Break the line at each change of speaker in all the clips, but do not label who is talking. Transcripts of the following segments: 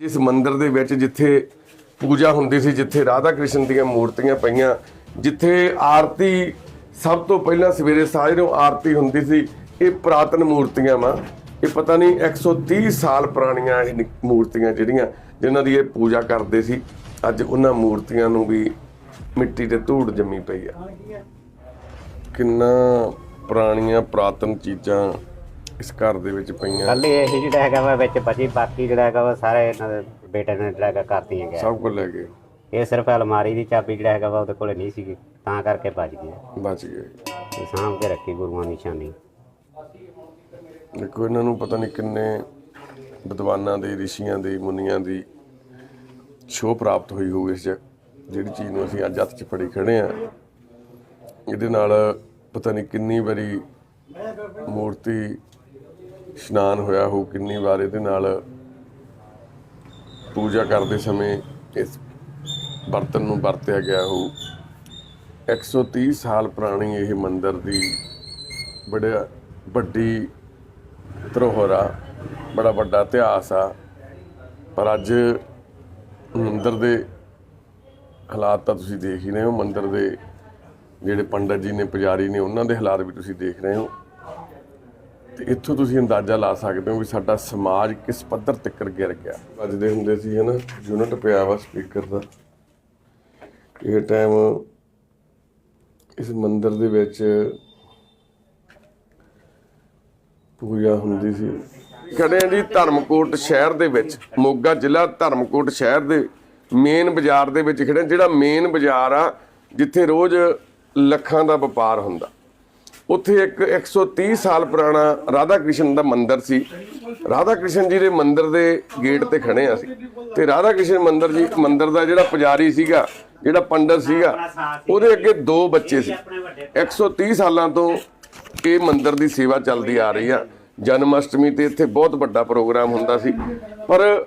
ਇਸ ਮੰਦਿਰ ਦੇ ਵਿੱਚ ਜਿੱਥੇ ਪੂਜਾ ਹੁੰਦੀ ਸੀ, ਜਿੱਥੇ ਰਾਧਾ ਕ੍ਰਿਸ਼ਨ ਦੀਆਂ ਮੂਰਤੀਆਂ ਪਈਆਂ, ਜਿੱਥੇ ਆਰਤੀ ਸਭ ਤੋਂ ਪਹਿਲਾਂ ਸਵੇਰੇ ਸਾਜਰੇ ਆਰਤੀ ਹੁੰਦੀ ਸੀ, ਇਹ ਪ੍ਰਾਤਨ ਮੂਰਤੀਆਂ ਵਾ। ਇਹ ਪਤਾ ਨਹੀਂ 130 ਸਾਲ ਪੁਰਾਣੀਆਂ ਇਹ ਨਿ- ਮੂਰਤੀਆਂ ਜਿਹੜੀਆਂ, ਜਿਨ੍ਹਾਂ ਦੀ ਇਹ ਪੂਜਾ ਕਰਦੇ ਸੀ। ਅੱਜ ਉਹਨਾਂ ਮੂਰਤੀਆਂ ਨੂੰ ਵੀ ਮਿੱਟੀ ਤੇ ਧੂੜ ਜੰਮੀ ਪਈ ਆ। ਕਿੰਨਾ ਪੁਰਾਣੀਆਂ, ਪ੍ਰਾਤਨ ਚੀਜ਼ਾਂ ਇਸ ਘਰ ਦੇ ਵਿੱਚ ਪਈਆਂ।
ਕੱਲੀ ਇਹ ਜਿਹੜਾ ਹੈਗਾ ਵਾ ਵਿੱਚ ਬਚੀ ਬਾਕੀ ਜਿਹੜਾ ਹੈਗਾ ਵਾ ਸਾਰੇ ਇਹਨਾਂ ਦੇ ਬੇਟੇ ਨੇ ਜਿਹੜਾ ਹੈਗਾ ਕਰਤੀਆਂ ਗਿਆ
ਸਭ ਕੁਝ ਲੈ ਗਏ।
ਇਹ ਸਿਰਫ ਅਲਮਾਰੀ ਦੀ ਚਾਬੀ ਜਿਹੜਾ ਹੈਗਾ ਵਾ ਉਹਦੇ ਕੋਲੇ ਨਹੀਂ ਸੀਗੀ ਤਾਂ ਕਰਕੇ ਭੱਜ ਗਿਆ
ਬਚ ਗਏ।
ਤੇ ਸਾਂਭ ਕੇ ਰੱਖੀ ਗੁਰੂਆਂ ਦੀ ਨਿਸ਼ਾਨੀ
ਦੇਖੋ ਇਹਨਾਂ ਨੂੰ ਪਤਾ ਨਹੀਂ ਕਿੰਨੇ ਵਿਦਵਾਨਾਂ ਦੇ ਰਿਸ਼ੀਆਂ ਦੇ ਮੁਨੀਆਂ ਦੀ ਛੋਹ ਪ੍ਰਾਪਤ ਹੋਈ ਹੋਊ ਇਸ 'ਚ ਜਿਹੜੀ ਚੀਜ਼ ਨੂੰ ਅਸੀਂ ਅੱਜ ਹੱਥ 'ਚ ਫੜੀ ਖੜੇ ਆ ਇਹਦੇ ਨਾਲ ਪਤਾ ਨਹੀਂ ਕਿੰਨੀ ਵਾਰੀ ਮੂਰਤੀ ਇਸ਼ਨਾਨ ਹੋਇਆ ਹੋ ਕਿੰਨੀ ਵਾਰ ਇਹਦੇ ਨਾਲ ਪੂਜਾ ਕਰਦੇ ਸਮੇਂ ਇਸ ਬਰਤਨ ਨੂੰ ਵਰਤਿਆ ਗਿਆ ਹੋ 130 ਸਾਲ ਪੁਰਾਣੀ ਇਹ ਮੰਦਿਰ ਦੀ ਬੜਾ ਵੱਡੀ ਧਰੋਹਰ ਆ, ਬੜਾ ਵੱਡਾ ਇਤਿਹਾਸ ਆ। ਪਰ ਅੱਜ ਮੰਦਿਰ ਦੇ ਹਾਲਾਤ ਤਾਂ ਤੁਸੀਂ ਦੇਖ ਹੀ ਰਹੇ ਹੋ। ਮੰਦਿਰ ਦੇ ਜਿਹੜੇ ਪੰਡਤ ਜੀ ਨੇ, ਪੁਜਾਰੀ ਨੇ, ਉਹਨਾਂ ਦੇ ਹਾਲਾਤ ਵੀ ਤੁਸੀਂ ਦੇਖ ਰਹੇ ਹੋ। ਤੇ ਇੱਥੋਂ ਤੁਸੀਂ ਅੰਦਾਜ਼ਾ ਲਾ ਸਕਦੇ ਹੋ ਵੀ ਸਾਡਾ ਸਮਾਜ ਕਿਸ ਪੱਧਰ ਤੱਕ ਗਿਰ ਗਿਆ। ਵੱਜਦੇ ਹੁੰਦੇ ਸੀ ਹਨਾ ਯੂਨਿਟ ਪਿਆ ਵਾ ਸਪੀਕਰ ਦਾ। ਇਹ ਟਾਈਮ ਇਸ ਮੰਦਿਰ ਦੇ ਵਿੱਚ ਪੂਜਾ ਹੁੰਦੀ ਸੀ। ਖੜੇ ਆ ਜੀ ਧਰਮਕੋਟ ਸ਼ਹਿਰ ਦੇ ਵਿੱਚ ਮੋਗਾ ਜ਼ਿਲ੍ਹਾ ਧਰਮਕੋਟ ਸ਼ਹਿਰ ਦੇ ਮੇਨ ਬਾਜ਼ਾਰ ਦੇ ਵਿੱਚ ਖੜੇ ਜਿਹੜਾ ਮੇਨ ਬਾਜ਼ਾਰ ਆ ਜਿੱਥੇ ਰੋਜ਼ ਲੱਖਾਂ ਦਾ ਵਪਾਰ ਹੁੰਦਾ। ਉੱਥੇ ਇੱਕ 130 ਸਾਲ ਪੁਰਾਣਾ ਰਾਧਾ ਕ੍ਰਿਸ਼ਨ ਦਾ ਮੰਦਿਰ ਸੀ। ਰਾਧਾ ਕ੍ਰਿਸ਼ਨ ਜੀ ਦੇ ਮੰਦਿਰ ਦੇ ਗੇਟ ਤੇ ਖੜੇ ਆ ਸੀ ਤੇ ਰਾਧਾ ਕ੍ਰਿਸ਼ਨ ਮੰਦਿਰ ਜੀ, ਮੰਦਿਰ ਦਾ ਜਿਹੜਾ ਪੁਜਾਰੀ ਸੀਗਾ, ਜਿਹੜਾ ਪੰਡਤ ਸੀਗਾ, ਉਹਦੇ ਅੱਗੇ ਦੋ ਬੱਚੇ ਸੀ। 130 ਸਾਲਾਂ ਤੋਂ ਇਹ ਮੰਦਿਰ ਦੀ ਸੇਵਾ ਚੱਲਦੀ ਆ ਰਹੀ ਆ। ਜਨਮ ਅਸ਼ਟਮੀ ਤੇ ਇੱਥੇ ਬਹੁਤ ਵੱਡਾ ਪ੍ਰੋਗਰਾਮ ਹੁੰਦਾ ਸੀ। ਪਰ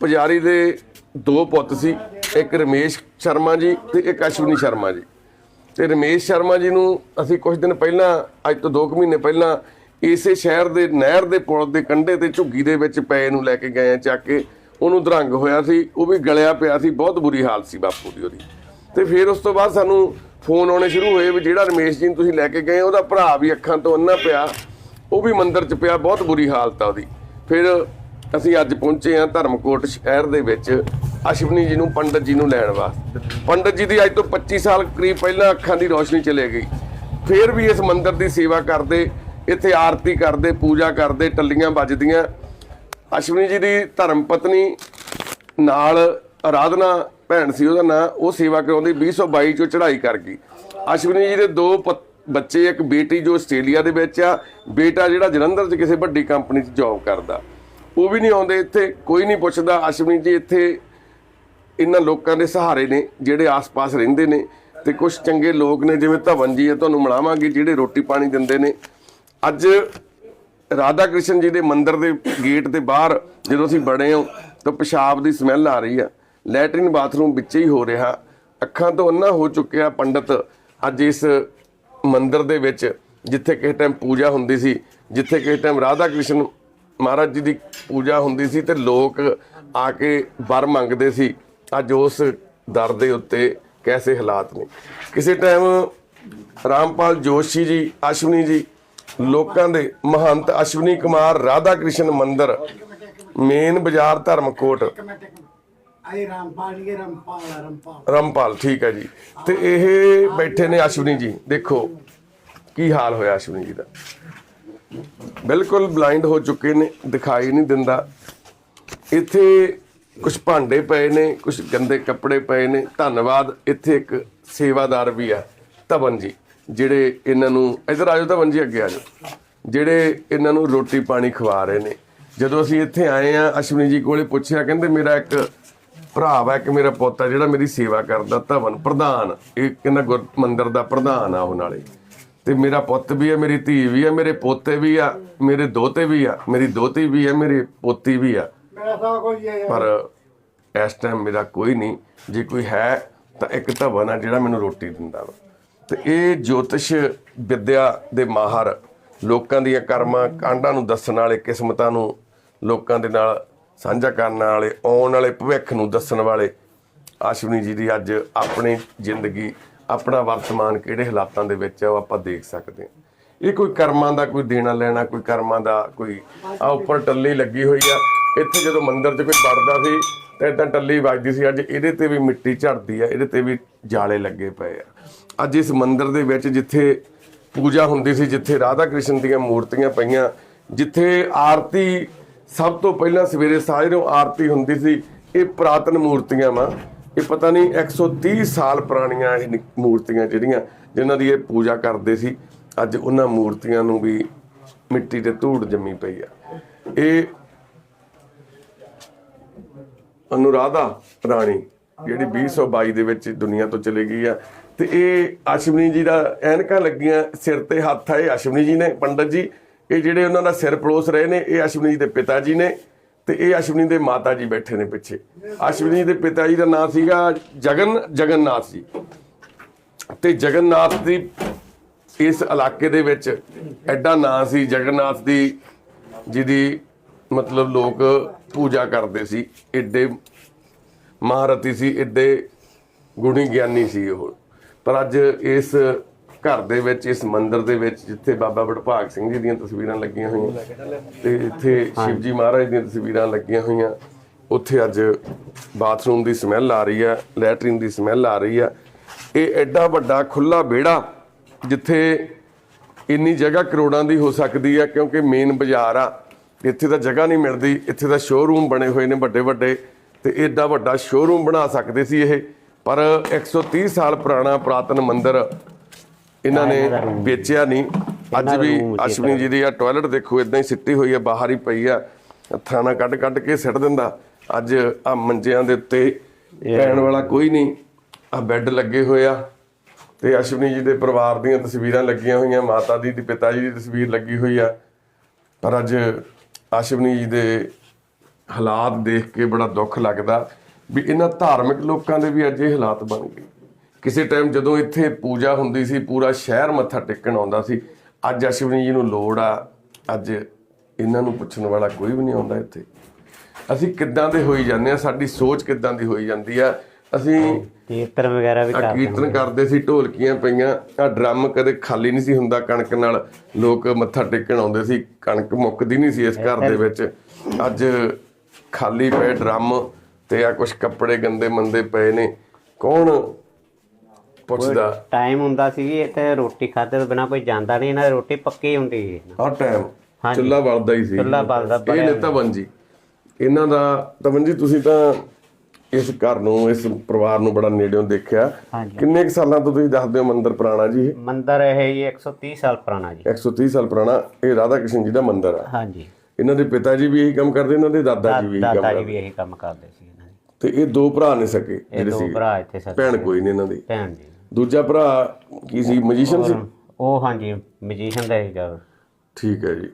ਪੁਜਾਰੀ ਦੇ ਦੋ ਪੁੱਤ ਸੀ, ਇੱਕ ਰਮੇਸ਼ ਸ਼ਰਮਾ ਜੀ ਤੇ ਇੱਕ ਅਸ਼ਵਨੀ ਸ਼ਰਮਾ ਜੀ। ਤੇ ਰਮੇਸ਼ ਸ਼ਰਮਾ ਜੀ ਨੂੰ ਅਸੀਂ ਕੁਝ ਦਿਨ ਪਹਿਲਾਂ, ਅੱਜ ਤੋਂ 2 ਮਹੀਨੇ ਪਹਿਲਾਂ, ਇਸੇ ਸ਼ਹਿਰ ਦੇ, ਨਹਿਰ ਦੇ ਪੁਲ ਦੇ ਕੰਢੇ ਤੇ ਝੁੱਗੀ ਦੇ ਵਿੱਚ ਪਏ ਨੂੰ ਲੈ ਕੇ ਗਏ ਆ, ਚੱਕ ਕੇ ਉਹਨੂੰ ਦਰੰਗ ਹੋਇਆ ਸੀ, ਉਹ ਵੀ ਗਲਿਆ ਪਿਆ ਸੀ, ਬਹੁਤ ਬੁਰੀ ਹਾਲਤ ਸੀ ਬਾਪੂ ਦੀ ਉਹਦੀ। ਤੇ ਫਿਰ ਉਸ ਤੋਂ ਬਾਅਦ ਸਾਨੂੰ ਫੋਨ ਆਉਣੇ ਸ਼ੁਰੂ ਹੋਏ ਵੀ ਜਿਹੜਾ ਰਮੇਸ਼ ਜੀ ਨੂੰ ਤੁਸੀਂ ਲੈ ਕੇ ਗਏ, ਉਹਦਾ ਭਰਾ ਵੀ ਅੱਖਾਂ ਤੋਂ ਅੰਨਾ ਪਿਆ, ਉਹ ਵੀ ਮੰਦਰ 'ਚ ਪਿਆ, ਬਹੁਤ ਬੁਰੀ ਹਾਲਤ ਆ ਉਹਦੀ। ਫਿਰ ਅਸੀਂ ਅੱਜ ਪਹੁੰਚੇ ਹਾਂ ਧਰਮਕੋਟ ਸ਼ਹਿਰ ਦੇ ਵਿੱਚ ਅਸ਼ਵਨੀ ਜੀ ਨੂੰ, ਪੰਡਤ ਜੀ ਨੂੰ ਲੈਣ ਵਾਸਤੇ। ਪੰਡਤ ਜੀ ਦੀ ਅੱਜ ਤੋਂ 25 ਸਾਲ ਕਰੀਬ ਪਹਿਲਾਂ ਅੱਖਾਂ ਦੀ ਰੋਸ਼ਨੀ ਚਲੇ ਗਈ। ਫਿਰ ਵੀ ਇਸ ਮੰਦਿਰ ਦੀ ਸੇਵਾ ਕਰਦੇ, ਇੱਥੇ ਆਰਤੀ ਕਰਦੇ, ਪੂਜਾ ਕਰਦੇ, ਟੱਲੀਆਂ ਵੱਜਦੀਆਂ। ਅਸ਼ਵਨੀ ਜੀ ਦੀ ਧਰਮ ਪਤਨੀ ਨਾਲ ਆਰਾਧਨਾ ਭੈਣ ਸੀ, ਉਹਦਾ ਨਾਂ, ਉਹ ਸੇਵਾ ਕਰਾਉਂਦੀ 2022 ਚੋਂ ਚੜ੍ਹਾਈ ਕਰ ਗਈ। ਅਸ਼ਵਨੀ ਜੀ ਦੇ ਦੋ ਪੁੱਤ- ਬੱਚੇ, ਇੱਕ ਬੇਟੀ ਜੋ ਆਸਟ੍ਰੇਲੀਆ ਦੇ ਵਿੱਚ ਆ, ਬੇਟਾ ਜਿਹੜਾ ਜਲੰਧਰ 'ਚ ਕਿਸੇ ਵੱਡੀ ਕੰਪਨੀ 'ਚ ਜੌਬ ਕਰਦਾ। ਉਹ ਵੀ ਨਹੀਂ ਆਉਂਦੇ ਇੱਥੇ, ਕੋਈ ਨਹੀਂ ਪੁੱਛਦਾ। ਅਸ਼ਵਨੀ ਜੀ ਇੱਥੇ ਇਹਨਾਂ ਲੋਕਾਂ ਦੇ ਸਹਾਰੇ ਨੇ, ਜਿਹੜੇ ਆਸ-ਪਾਸ ਰਹਿੰਦੇ ਨੇ ਤੇ ਕੁਝ ਚੰਗੇ ਲੋਕ ਨੇ, ਜਿਵੇਂ ਧਵਨ ਜੀ ਆ ਤੁਹਾਨੂੰ ਮਿਲਾਵਾਂਗੇ, ਜਿਹੜੇ ਰੋਟੀ ਪਾਣੀ ਦਿੰਦੇ ਨੇ। ਅੱਜ ਰਾਧਾ ਕ੍ਰਿਸ਼ਨ ਜੀ ਦੇ ਮੰਦਿਰ ਦੇ ਗੇਟ ਦੇ ਬਾਹਰ ਜਦੋਂ ਅਸੀਂ ਬੜੇ ਹਾਂ, ਤਾਂ ਪਿਸ਼ਾਬ ਦੀ ਸਮੈਲ ਆ ਰਹੀ ਆ। ਲੈਟਰਿਨ ਬਾਥਰੂਮ ਵਿੱਚ ਹੀ ਹੋ ਰਿਹਾ। ਅੱਖਾਂ ਤੋਂ ਅੰਨਾ ਹੋ ਚੁੱਕਿਆ ਪੰਡਤ ਅੱਜ ਇਸ ਮੰਦਿਰ ਦੇ ਵਿੱਚ, ਜਿੱਥੇ ਕਿਸੇ ਟਾਈਮ ਪੂਜਾ ਹੁੰਦੀ ਸੀ, ਜਿੱਥੇ ਕਿਸੇ ਟਾਈਮ ਰਾਧਾ ਕ੍ਰਿਸ਼ਨ ਮਹਾਰਾਜ ਜੀ ਦੀ ਪੂਜਾ ਹੁੰਦੀ ਸੀ ਤੇ ਲੋਕ ਆ ਕੇ ਵਰ ਮੰਗਦੇ ਸੀ। ਅੱਜ ਉਸ ਦਰ ਦੇ ਉੱਤੇ ਕੈਸੇ ਹਾਲਾਤ ਨੇ। ਕਿਸੇ ਟਾਈਮ ਰਾਮਪਾਲ ਜੋਸ਼ੀ ਜੀ ਅਸ਼ਵਨੀ ਜੀ ਲੋਕਾਂ ਦੇ ਮਹੰਤ ਅਸ਼ਵਨੀ ਕੁਮਾਰ ਰਾਧਾ ਕ੍ਰਿਸ਼ਨ ਮੰਦਿਰ ਮੇਨ ਬਾਜ਼ਾਰ ਧਰਮਕੋਟ।
ਆਈ ਰਾਮਪਾਲ ਜੀ ਰਾਮਪਾਲ ਰਾਮਪਾਲ।
ਰਮਪਾਲ ਠੀਕ ਹੈ ਜੀ। ਤੇ ਇਹ ਬੈਠੇ ਨੇ ਅਸ਼ਵਨੀ ਜੀ। ਦੇਖੋ ਕੀ ਹਾਲ ਹੋਇਆ ਅਸ਼ਵਨੀ ਜੀ ਦਾ? ਬਿਲਕੁਲ ਬਲਾਈਂਡ ਹੋ ਚੁੱਕੇ ਨੇ, ਦਿਖਾਈ ਨਹੀਂ ਦਿੰਦਾ। ਇੱਥੇ ਕੁਝ ਭਾਂਡੇ ਪਏ ਨੇ ਕੁਝ ਗੰਦੇ ਕੱਪੜੇ ਪਏ ਨੇ। ਧੰਨਵਾਦ, ਇੱਥੇ ਇੱਕ ਸੇਵਾਦਾਰ ਵੀ ਆ, ਧਵਨ ਜੀ, ਜਿਹੜੇ ਇਹਨਾਂ ਨੂੰ, ਇਧਰ ਆਜੋ ਧਵਨ ਜੀ, ਅੱਗੇ ਆਜੋ ਜਿਹੜੇ ਇਹਨਾਂ ਨੂੰ ਰੋਟੀ ਪਾਣੀ ਖਵਾ ਰਹੇ ਨੇ। ਜਦੋਂ ਅਸੀਂ ਇੱਥੇ ਆਏ ਆ ਅਸ਼ਵਨੀ ਜੀ ਕੋਲੇ ਪੁੱਛਿਆ, ਕਹਿੰਦੇ ਮੇਰਾ ਇੱਕ ਭਰਾ ਵਾ, ਇੱਕ ਮੇਰਾ ਪੋਤਾ ਜਿਹੜਾ ਮੇਰੀ ਸੇਵਾ ਕਰਦਾ, ਧਵਨ, ਪ੍ਰਧਾਨ। ਇਹ ਕਹਿੰਦਾ ਗੁਰ ਮੰਦਿਰ ਦਾ ਪ੍ਰਧਾਨ ਆ ਉਹ ਨਾਲੇ। ਤੇ ਮੇਰਾ ਪੁੱਤ ਵੀ ਆ ਮੇਰੀ ਧੀ ਵੀ ਆ ਮੇਰੇ ਪੋਤੇ ਵੀ ਆ ਮੇਰੇ ਦੋਤੇ ਵੀ ਆ ਮੇਰੀ ਦੋਤੀ ਵੀ ਆ ਮੇਰੀ ਪੋਤੀ ਵੀ ਆ।
ਹੈ।
ਪਰ ਇਸ ਟਾਈਮ ਮੇਰਾ ਕੋਈ ਨਹੀਂ। ਜੇ ਕੋਈ ਹੈ ਤਾਂ ਇੱਕ ਧਵਨ ਆ ਜਿਹੜਾ ਮੈਨੂੰ ਰੋਟੀ ਦਿੰਦਾ ਵਾ। ਤੇ ਇਹ ਜੋਤਿਸ਼ ਵਿਦਿਆ ਦੇ ਮਾਹਰ ਲੋਕਾਂ ਦੀਆਂ ਕਰਮਾਂ ਕਾਂਡਾਂ ਨੂੰ ਦੱਸਣ ਵਾਲੇ ਕਿਸਮਤਾਂ ਨੂੰ ਲੋਕਾਂ ਦੇ ਨਾਲ ਸਾਂਝਾ ਕਰਨ ਵਾਲੇ ਆਉਣ ਵਾਲੇ ਭਵਿੱਖ ਨੂੰ ਦੱਸਣ ਵਾਲੇ ਆਸ਼ਵਨੀ ਜੀ ਦੀ ਅੱਜ ਆਪਣੀ ਜ਼ਿੰਦਗੀ ਆਪਣਾ ਵਰਤਮਾਨ ਕਿਹੜੇ ਹਾਲਾਤਾਂ ਦੇ ਵਿੱਚ ਹੈ ਉਹ ਆਪਾਂ ਦੇਖ ਸਕਦੇ ਹਾਂ। ਇਹ ਕੋਈ ਕਰਮਾਂ ਦਾ ਕੋਈ ਦੇਣਾ ਲੈਣਾ, ਕੋਈ ਕਰਮਾਂ ਦਾ ਕੋਈ ਆ ਉੱਪਰ ਟੱਲੀ ਲੱਗੀ ਹੋਈ ਆ। ਇੱਥੇ ਜਦੋਂ ਮੰਦਿਰ 'ਚ ਕੋਈ ਵੜਦਾ ਸੀ, ਤਾਂ ਇਦਾਂ ਟੱਲੀ ਵੱਜਦੀ ਸੀ। ਅੱਜ ਇਹਦੇ ਤੇ ਵੀ ਮਿੱਟੀ ਝੜਦੀ ਆ, ਇਹਦੇ ਤੇ ਵੀ ਜਾਲੇ ਲੱਗੇ ਪਏ ਆ। ਅੱਜ ਇਸ ਮੰਦਿਰ ਦੇ ਵਿੱਚ ਜਿੱਥੇ ਪੂਜਾ ਹੁੰਦੀ ਸੀ, ਜਿੱਥੇ ਰਾਧਾ ਕ੍ਰਿਸ਼ਨ ਦੀਆਂ ਮੂਰਤੀਆਂ ਪਈਆਂ, ਜਿੱਥੇ ਆਰਤੀ ਸਭ ਤੋਂ ਪਹਿਲਾਂ ਸਵੇਰੇ ਸਾਜਰੋਂ ਆਰਤੀ ਹੁੰਦੀ ਸੀ, ਇਹ ਪ੍ਰਾਤਨ ਮੂਰਤੀਆਂ ਵਾ। ਇਹ ਪਤਾ ਨਹੀਂ 130 ਸਾਲ ਪੁਰਾਣੀਆਂ ਇਹ ਨਿ- ਮੂਰਤੀਆਂ ਜਿਹੜੀਆਂ, ਜਿਨ੍ਹਾਂ ਦੀ ਇਹ ਪੂਜਾ ਕਰਦੇ ਸੀ, ਅੱਜ ਉਹਨਾਂ ਮੂਰਤੀਆਂ ਨੂੰ ਵੀ ਮਿੱਟੀ ਤੇ ਧੂੜ ਜੰਮੀ ਪਈ ਆ। ਇਹ ਅਨੁਰਾਧਾ ਰਾਣੀ, ਜਿਹੜੀ 2022 ਦੇ ਵਿੱਚ ਦੁਨੀਆ ਤੋਂ ਚਲੇ ਗਈ ਆ, ਤੇ ਇਹ ਅਸ਼ਵਨੀ ਜੀ ਦਾ ਐਨਕਾਂ ਲੱਗੀਆਂ, ਸਿਰ ਤੇ ਹੱਥ ਆ, ਇਹ ਅਸ਼ਵਨੀ ਜੀ ਨੇ, ਪੰਡਤ ਜੀ, ਇਹ ਜਿਹੜੇ ਉਹਨਾਂ ਦਾ ਸਿਰ ਪਲੋਸ ਰਹੇ ਨੇ, ਇਹ ਅਸ਼ਵਨੀ ਜੀ ਦੇ ਪਿਤਾ ਜੀ ਨੇ ਤੇ ਇਹ ਅਸ਼ਵਨੀ ਦੇ ਮਾਤਾ ਜੀ ਬੈਠੇ ਨੇ ਪਿੱਛੇ। ਅਸ਼ਵਨੀ ਜੀ ਦੇ ਪਿਤਾ ਜੀ ਦਾ ਨਾਮ ਸੀਗਾ ਜਗਨ, ਜਗਨਨਾਥ ਜੀ। ਤੇ ਜਗਨਨਾਥ ਦੀ ਇਸ ਇਲਾਕੇ ਦੇ ਵਿੱਚ ਐਡਾ ਨਾਂ ਸੀ, ਜਗਨਨਾਥ ਦੀ ਜਿਹਦੀ ਮਤਲਬ ਲੋਕ ਪੂਜਾ ਕਰਦੇ ਸੀ, ਏਡੇ ਮਹਾਰਥੀ ਸੀ, ਏਡੇ ਗੁਣੀ ਗਿਆਨੀ ਸੀ ਉਹ। ਪਰ ਅੱਜ ਇਸ ਘਰ ਦੇ ਵਿੱਚ ਇਸ ਮੰਦਿਰ ਦੇ ਵਿੱਚ ਜਿੱਥੇ ਬਾਬਾ ਵਡਭਾਗ ਸਿੰਘ ਜੀ ਦੀਆਂ ਤਸਵੀਰਾਂ ਲੱਗੀਆਂ ਹੋਈਆਂ। ਤੇ ਇੱਥੇ ਸ਼ਿਵ ਜੀ ਮਹਾਰਾਜ ਦੀਆਂ ਤਸਵੀਰਾਂ ਲੱਗੀਆਂ ਹੋਈਆਂ। ਉੱਥੇ ਅੱਜ ਬਾਥਰੂਮ ਦੀ ਸਮੈਲ ਆ ਰਹੀ ਹੈ ਲੈਟਰਿਨ ਦੀ ਸਮੈਲ ਆ ਰਹੀ ਹੈ। ਇਹ ਐਡਾ ਵੱਡਾ ਖੁੱਲਾ ਵਿਹੜਾ ਜਿੱਥੇ ਇੰਨੀ ਜਗ੍ਹਾ ਕਰੋੜਾਂ ਦੀ ਹੋ ਸਕਦੀ ਹੈ ਕਿਉਂਕਿ ਮੇਨ ਬਾਜ਼ਾਰ ਆ। ਇੱਥੇ ਤਾਂ ਜਗ੍ਹਾ ਨਹੀਂ ਮਿਲਦੀ ਇੱਥੇ ਤਾਂ ਸ਼ੋਰੂਮ ਬਣੇ ਹੋਏ ਨੇ ਵੱਡੇ ਵੱਡੇ। ਤੇ ਏਡਾ ਵੱਡਾ ਸ਼ੋਰੂਮ ਬਣਾ ਸਕਦੇ ਸੀ ਇਹ। ਪਰ 130 ਸਾਲ ਪੁਰਾਣਾ ਪੁਰਾਤਨ ਮੰਦਿਰ ਇਹਨਾਂ ਨੇ ਵੇਚਿਆ ਨਹੀਂ। ਅੱਜ ਵੀ ਅਸ਼ਵਨੀ ਜੀ ਦੀ ਆ ਟਾਇਲਟ ਦੇਖੋ ਇਦਾਂ ਹੀ ਸਿੱਟੀ ਹੋਈ ਆ ਬਾਹਰ ਹੀ ਪਈ ਆ। ਹੱਥਾਂ ਨਾਲ ਕੱਢ ਕੱਢ ਕੇ ਸਿੱਟ ਦਿੰਦਾ। ਅੱਜ ਆ ਮੰਜਿਆਂ ਦੇ ਉੱਤੇ ਪੈਣ ਵਾਲਾ ਕੋਈ ਨਹੀਂ। ਆ ਬੈੱਡ ਲੱਗੇ ਹੋਏ ਆ। ਤੇ ਅਸ਼ਵਨੀ ਜੀ ਦੇ ਪਰਿਵਾਰ ਦੀਆਂ ਤਸਵੀਰਾਂ ਲੱਗੀਆਂ ਹੋਈਆਂ ਮਾਤਾ ਦੀ ਤੇ ਪਿਤਾ ਜੀ ਦੀ ਤਸਵੀਰ ਲੱਗੀ ਹੋਈ ਆ। ਪਰ ਅੱਜ ਅਸ਼ਵਨੀ ਜੀ ਦੇ ਹਾਲਾਤ ਦੇਖ ਕੇ ਬੜਾ ਦੁੱਖ ਲੱਗਦਾ ਵੀ ਇਹਨਾਂ ਧਾਰਮਿਕ ਲੋਕਾਂ ਦੇ ਵੀ ਅੱਜ ਇਹ ਹਾਲਾਤ ਬਣ ਗਏ। ਕਿਸੇ ਟਾਈਮ ਜਦੋਂ ਇੱਥੇ ਪੂਜਾ ਹੁੰਦੀ ਸੀ ਪੂਰਾ ਸ਼ਹਿਰ ਮੱਥਾ ਟੇਕਣ ਆਉਂਦਾ ਸੀ। ਅੱਜ ਅਸ਼ਵਨੀ ਜੀ ਨੂੰ ਲੋੜ ਆ ਅੱਜ ਇਹਨਾਂ ਨੂੰ ਪੁੱਛਣ ਵਾਲਾ ਕੋਈ ਵੀ ਨਹੀਂ ਆਉਂਦਾ ਇੱਥੇ। ਅਸੀਂ ਕਿੱਦਾਂ ਦੇ ਹੋਈ ਜਾਂਦੇ ਆ ਸਾਡੀ ਸੋਚ ਕਿੱਦਾਂ ਦੀ ਹੋਈ ਜਾਂਦੀ ਆ। ਅਸੀਂ
ਕੀਰਤਨ ਵਗੈਰਾ ਵੀ ਕਰਦੇ
ਕੀਰਤਨ ਕਰਦੇ ਸੀ ਢੋਲਕੀਆਂ ਪਈਆਂ। ਆ ਡਰਮ ਕਦੇ ਖਾਲੀ ਨਹੀਂ ਸੀ ਹੁੰਦਾ ਕਣਕ ਨਾਲ। ਲੋਕ ਮੱਥਾ ਟੇਕਣ ਆਉਂਦੇ ਸੀ ਕਣਕ ਮੁੱਕਦੀ ਨਹੀਂ ਸੀ ਇਸ ਘਰ ਦੇ ਵਿੱਚ। ਅੱਜ ਖਾਲੀ ਪਏ ਡਰਮ ਤੇ ਆ ਕੁਝ ਕੱਪੜੇ ਗੰਦੇ ਮੰਦੇ ਪਏ ਨੇ। ਕੌਣ ਪੁੱਛਦਾ।
ਟਾਈਮ ਹੁੰਦਾ ਸੀ ਜੀ ਇੱਥੇ ਰੋਟੀ ਖਾਦੇ ਤੋਂ ਬਿਨਾ ਕੋਈ ਜਾਂਦਾ ਨਹੀਂ ਇਹਨਾਂ ਦੀ ਰੋਟੀ ਪੱਕੀ ਹੁੰਦੀ ਸੀ।
ਆ ਟਾਈਮ
ਹਾਂਜੀ।
ਚੁੱਲਾ ਬਲਦਾ ਹੀ ਸੀ।
ਚੁੱਲ੍ਹਾ ਬਲਦਾ,
ਇਹ
ਬਲਿਆ
ਨੇ ਤਵਨ ਜੀ ਇਹਨਾਂ ਦਾ ਤਵਨ ਜੀ ਤੁਸੀਂ ਤਾਂ ਇਸ ਘਰ ਨੂੰ ਇਸ ਪਰਿਵਾਰ ਨੂੰ ਬੜਾ ਨੇੜਿਓਂ ਦੇਖਿਆ।
ਹਾਂਜੀ।
ਕਿੰਨੇ ਕੁ ਸਾਲਾਂ ਤੋਂ ਤੁਸੀਂ ਦੱਸਦੇ ਹੋ ਮੰਦਿਰ ਪੁਰਾਣਾ ਜੀ ਇਹ?
ਮੰਦਿਰ ਇਹ ਜੀ 130 ਸਾਲ ਪੁਰਾਣਾ ਜੀ।
130 ਸਾਲ ਪੁਰਾਣਾ ਇਹ ਰਾਧਾ ਕ੍ਰਿਸ਼ਨ ਜੀ ਦਾ ਮੰਦਿਰ ਆ।
ਹਾਂਜੀ।
ਇਹਨਾਂ ਦੇ ਪਿਤਾ ਜੀ ਵੀ ਇਹੀ ਕੰਮ ਕਰਦੇ ਇਹਨਾਂ ਦੇ ਦਾਦਾ ਜੀ ਵੀ ਇਹੀ ਕੰਮ
ਦਾਦਾ ਜੀ
ਕਰਦੇ।
ਵੀ ਇਹੀ ਕੰਮ ਕਰਦੇ ਸੀ ਇਹਨਾਂ ਦੇ।
ਤੇ ਇਹ ਦੋ ਭਰਾ ਨੇ ਸਕੇ
ਇਹ
ਜਿਹੜੇ
ਦੋ
ਸੀ।
ਭਰਾ ਇੱਥੇ ਸਨ
ਭੈਣ ਕੋਈ ਨਹੀਂ ਇਹਨਾਂ ਦੀ।
ਭੈਣ ਜੀ।
ਦੂਜਾ ਭਰਾ ਕੀ ਸੀ? ਮੈਜੀਸ਼ੀਅਨ ਸੀ?
ਉਹ ਹਾਂਜੀ ਮਜੀਸ਼ੀਅਨ ਦਾ ਸੀਗਾ
ਠੀਕ ਹੈ ਜੀ।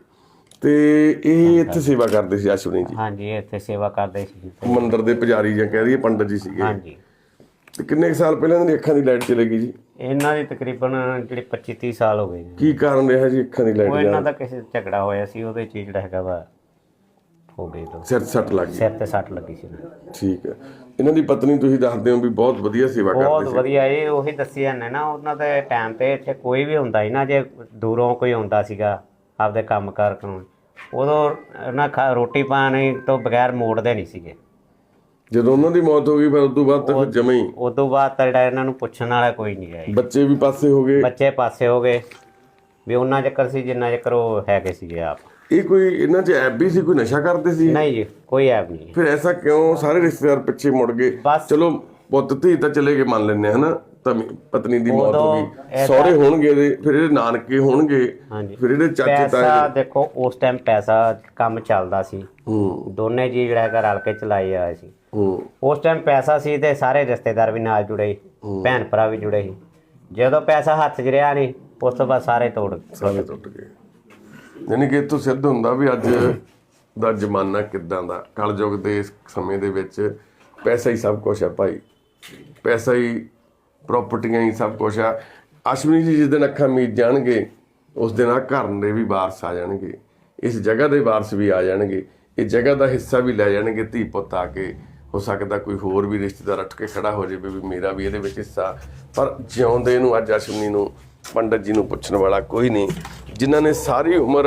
ਤੇ ਇਹ ਇੱਥੇ ਸੇਵਾ ਕਰਦੇ ਸੀ ਅਸ਼ਵਨੀ ਜੀ?
ਹਾਂਜੀ ਇੱਥੇ ਸੇਵਾ ਕਰਦੇ ਸੀ।
ਮੰਦਿਰ ਦੇ ਪੁਜਾਰੀ ਜਾਂ ਕਹਿ ਦਈਏ ਪੰਡਤ ਜੀ ਸੀਗੇ।
ਹਾਂਜੀ।
ਤੇ ਕਿੰਨੇ ਸਾਲ ਪਹਿਲਾਂ ਇਹਨਾਂ ਦੀ ਅੱਖਾਂ ਦੀ ਲਾਈਟ ਚਲੇ ਗਈ ਜੀ?
ਇਹਨਾਂ ਦੀ ਤਕਰੀਬਨ ਜਿਹੜੇ 25 30 ਸਾਲ ਹੋ ਗਏ
ਕੀ ਕਾਰਨ ਰਿਹਾ ਜੀ ਅੱਖਾਂ ਦੀ
ਉਹ
ਲਾਈਟ
ਇਹਨਾਂ ਦਾ ਕਿਸੇ ਝਗੜਾ ਹੋਇਆ ਸੀ ਉਹਦੇ ਚ ਜਿਹੜਾ ਹੈਗਾ ਵਾ ਹੋ ਗਈ ਤੋਂ।
ਸਿਰ ਸੱਟ ਲੱਗ ਗਈ।
ਸਿਰ ਤੇ ਸੱਟ ਲੱਗੀ ਸੀ।
ਠੀਕ ਹੈ। ਇਹਨਾਂ ਦੀ ਪਤਨੀ ਤੁਸੀਂ ਦੱਸਦੇ ਹੋ ਵੀ ਬਹੁਤ ਵਧੀਆ ਸੇਵਾ
ਬਹੁਤ
ਕਰਦੇ ਸੀ।
ਵਧੀਆ ਇਹ ਉਹੀ ਦੱਸੀ ਜਾਂਦੇ ਨਾ ਉਹਨਾਂ ਦੇ ਟਾਈਮ ਤੇ ਇੱਥੇ ਕੋਈ ਵੀ ਹੁੰਦਾ ਸੀ ਨਾ ਜੇ ਦੂਰੋਂ ਕੋਈ ਹੁੰਦਾ ਸੀਗਾ ਆਪਦੇ ਕੰਮ ਕਾਰ ਕਰਨ ਉਦੋਂ ਉਹਨਾਂ ਖਾ- ਰੋਟੀ ਪਾਣੀ ਤੋਂ ਬਗੈਰ ਮੋੜਦੇ ਨਹੀਂ ਸੀਗੇ।
ਜਦੋਂ ਉਹਨਾਂ ਦੀ ਮੌਤ ਹੋ ਗਈ ਫਿਰ ਉਸ ਤੋਂ ਬਾਅਦ ਤਾਂ ਫਿਰ ਜਮੇ ਹੀ।
ਬਾਅਦ ਤਾਂ ਜਿਹੜਾ ਇਹਨਾਂ ਨੂੰ ਪੁੱਛਣ ਵਾਲਾ ਕੋਈ ਨਹੀਂ ਹੈ
ਬੱਚੇ ਵੀ ਪਾਸੇ ਹੋ ਗਏ।
ਬੱਚੇ ਪਾਸੇ ਹੋ ਗਏ। ਵੀ ਉਹਨਾਂ ਚੱਕਰ ਸੀ ਜਿੰਨਾ ਚੱਕਰ ਉਹ ਹੈਗੇ ਸੀਗੇ ਆਪ।
ਇਹ ਕੋਈ ਇਹਨਾਂ 'ਚ ਐਬ ਵੀ ਸੀ ਕੋਈ ਨਸ਼ਾ ਕਰਦੇ ਸੀ?
ਨਹੀਂ ਜੀ ਕੋਈ ਐਬ ਨਹੀਂ।
ਫਿਰ ਐਸਾ ਕਿਉਂ? ਸਾਰੇ ਰਿਸ਼ਤੇਦਾਰ ਪਿੱਛੇ ਮੁੜ ਗਏ।
ਬਸ-
ਚਲੋ ਪੁੱਤ ਧੀ ਤਾਂ ਚਲੇ ਗਏ ਮੰਨ ਲੈਂਦੇ ਹਨਾ? ਤਾਂ ਪਤਨੀ ਦੀ ਮੌਤ ਹੋ ਗਈ। ਸਹੁਰੇ ਹੋਣਗੇ ਇਹਦੇ ਫਿਰ ਇਹਦੇ ਨਾਨਕੇ ਹੋਣਗੇ।
ਹਾਂਜੀ।
ਫਿਰ ਇਹਦੇ ਚਾਚੇ
ਪੈਸਾ
ਤਾਏ
ਦੇਖੋ ਉਸ ਟਾਈਮ ਪੈਸਾ ਕੰਮ ਚੱਲਦਾ ਸੀ।
ਹੂੰ।
ਦੋਨੇ ਜੀ ਜਿਹੜਾ ਹੈਗਾ ਰਲ ਕੇ ਚਲਾਈ ਆ ਸੀ।
ਹੂੰ।
ਉਸ ਟਾਈਮ ਪੈਸਾ ਸੀ ਤੇ ਸਾਰੇ ਰਿਸ਼ਤੇਦਾਰ ਵੀ ਨਾਲ ਜੁੜੇ ਸੀ। ਭੈਣ ਭਰਾ ਵੀ ਜੁੜੇ ਸੀ। ਜਦੋਂ ਪੈਸਾ ਹੱਥ 'ਚ ਰਿਹਾ ਨਹੀਂ ਉਸ ਤੋਂ ਬਾਅਦ ਸਾਰੇ ਤੋੜ
ਸਾਰੇ ਟੁੱਟ ਗਏ। ਯਾਨੀ ਕਿ ਇਹ ਤੋਂ ਸਿੱਧ ਹੁੰਦਾ ਵੀ ਅੱਜ ਦਾ ਜ਼ਮਾਨਾ ਕਿੱਦਾਂ ਦਾ? ਕਲਯੁਗ ਦੇ ਇਸ ਸਮੇਂ ਦੇ ਵਿੱਚ ਪੈਸਾ ਹੀ ਸਭ ਕੁਝ ਹੈ ਭਾਈ। ਪੈਸਾ ਹੀ ਪ੍ਰਾਪਰਟੀਆਂ ਹੀ ਸਭ ਕੁਝ ਆ। ਅਸ਼ਵਨੀ ਜੀ ਜਿਸ ਦਿਨ ਅੱਖਾਂ ਮੀਚ ਜਾਣਗੇ, ਉਸ ਦਿਨ ਆ ਘਰ ਦੇ ਵੀ ਵਾਰਸ ਆ ਜਾਣਗੇ। ਇਸ ਜਗ੍ਹਾ ਦੇ ਵਾਰਸ ਵੀ ਆ ਜਾਣਗੇ। ਇਹ ਜਗ੍ਹਾ ਦਾ ਹਿੱਸਾ ਵੀ ਲੈ ਜਾਣਗੇ ਧੀ ਪੁੱਤ ਆ ਕੇ। ਹੋ ਸਕਦਾ ਕੋਈ ਹੋਰ ਵੀ ਰਿਸ਼ਤੇਦਾਰ ਉੱਠ ਕੇ ਖੜਾ ਹੋ ਜਾਵੇ ਵੀ ਮੇਰਾ ਵੀ ਇਹਦੇ ਵਿੱਚ ਹਿੱਸਾ। ਪਰ ਜਿਉਂਦੇ ਨੂੰ ਅੱਜ ਅਸ਼ਵਨੀ ਨੂੰ, ਪੰਡਤ ਜੀ ਨੂੰ ਪੁੱਛਣ ਵਾਲਾ ਕੋਈ ਨਹੀਂ। ਜਿਨ੍ਹਾਂ ਨੇ ਸਾਰੀ ਉਮਰ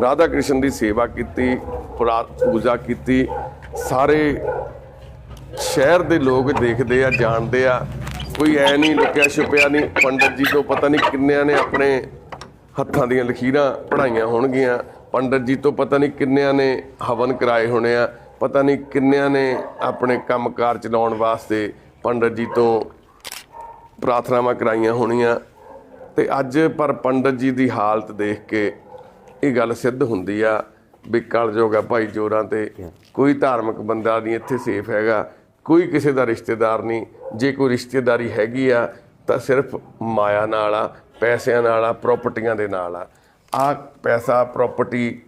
ਰਾਧਾ ਕ੍ਰਿਸ਼ਨ ਦੀ ਸੇਵਾ ਕੀਤੀ ਪੁਰਾ- ਪੂਜਾ ਕੀਤੀ, ਸਾਰੇ ਸ਼ਹਿਰ ਦੇ ਲੋਕ ਦੇਖਦੇ ਆ, ਜਾਣਦੇ ਆ। ਕੋਈ ਐ ਨਹੀਂ ਲੁਕਿਆ ਛੁਪਿਆ ਨਹੀਂ, ਪੰਡਤ ਜੀ ਤੋਂ ਪਤਾ ਨਹੀਂ ਕਿੰਨਿਆਂ ਨੇ ਆਪਣੇ ਹੱਥਾਂ ਦੀਆਂ ਲਖੀਰਾਂ ਪੜਾਈਆਂ ਹੋਣਗੀਆਂ। ਪੰਡਤ ਜੀ ਤੋਂ ਪਤਾ ਨਹੀਂ ਕਿੰਨਿਆਂ ਨੇ ਹਵਨ ਕਰਾਏ ਹੋਣੇ ਆ। ਪਤਾ ਨਹੀਂ ਕਿੰਨਿਆਂ ਨੇ ਆਪਣੇ ਕੰਮਕਾਰ ਚਲਾਉਣ ਵਾਸਤੇ ਪੰਡਤ ਜੀ ਤੋਂ ਪ੍ਰਾਰਥਨਾਵਾਂ ਕਰਾਈਆਂ ਹੋਣੀਆਂ। ਤੇ ਅੱਜ ਪਰ ਪੰਡਤ ਜੀ ਦੀ ਹਾਲਤ ਦੇਖ ਕੇ ਇਹ ਗੱਲ ਸਿੱਧ ਹੁੰਦੀ ਆ ਵੀ ਕਲਯੁਗ ਆ ਭਾਈ ਜੋਰਾਂ ਤੇ। ਕੋਈ ਧਾਰਮਿਕ ਬੰਦਾ ਨਹੀਂ ਇੱਥੇ ਸੇਫ ਹੈਗਾ। ਕੋਈ ਕਿਸੇ ਦਾ ਰਿਸ਼ਤੇਦਾਰ ਨਹੀਂ। ਜੇ ਕੋਈ ਰਿਸ਼ਤੇਦਾਰੀ ਹੈਗੀ ਆ ਤਾਂ ਸਿਰਫ ਮਾਇਆ ਨਾਲ ਆ ਪੈਸਿਆਂ ਨਾਲ ਆ ਪ੍ਰਾਪਰਟੀਆਂ ਦੇ ਨਾਲ ਆ। ਆ ਪੈਸਾ ਪ੍ਰਾਪਰਟੀ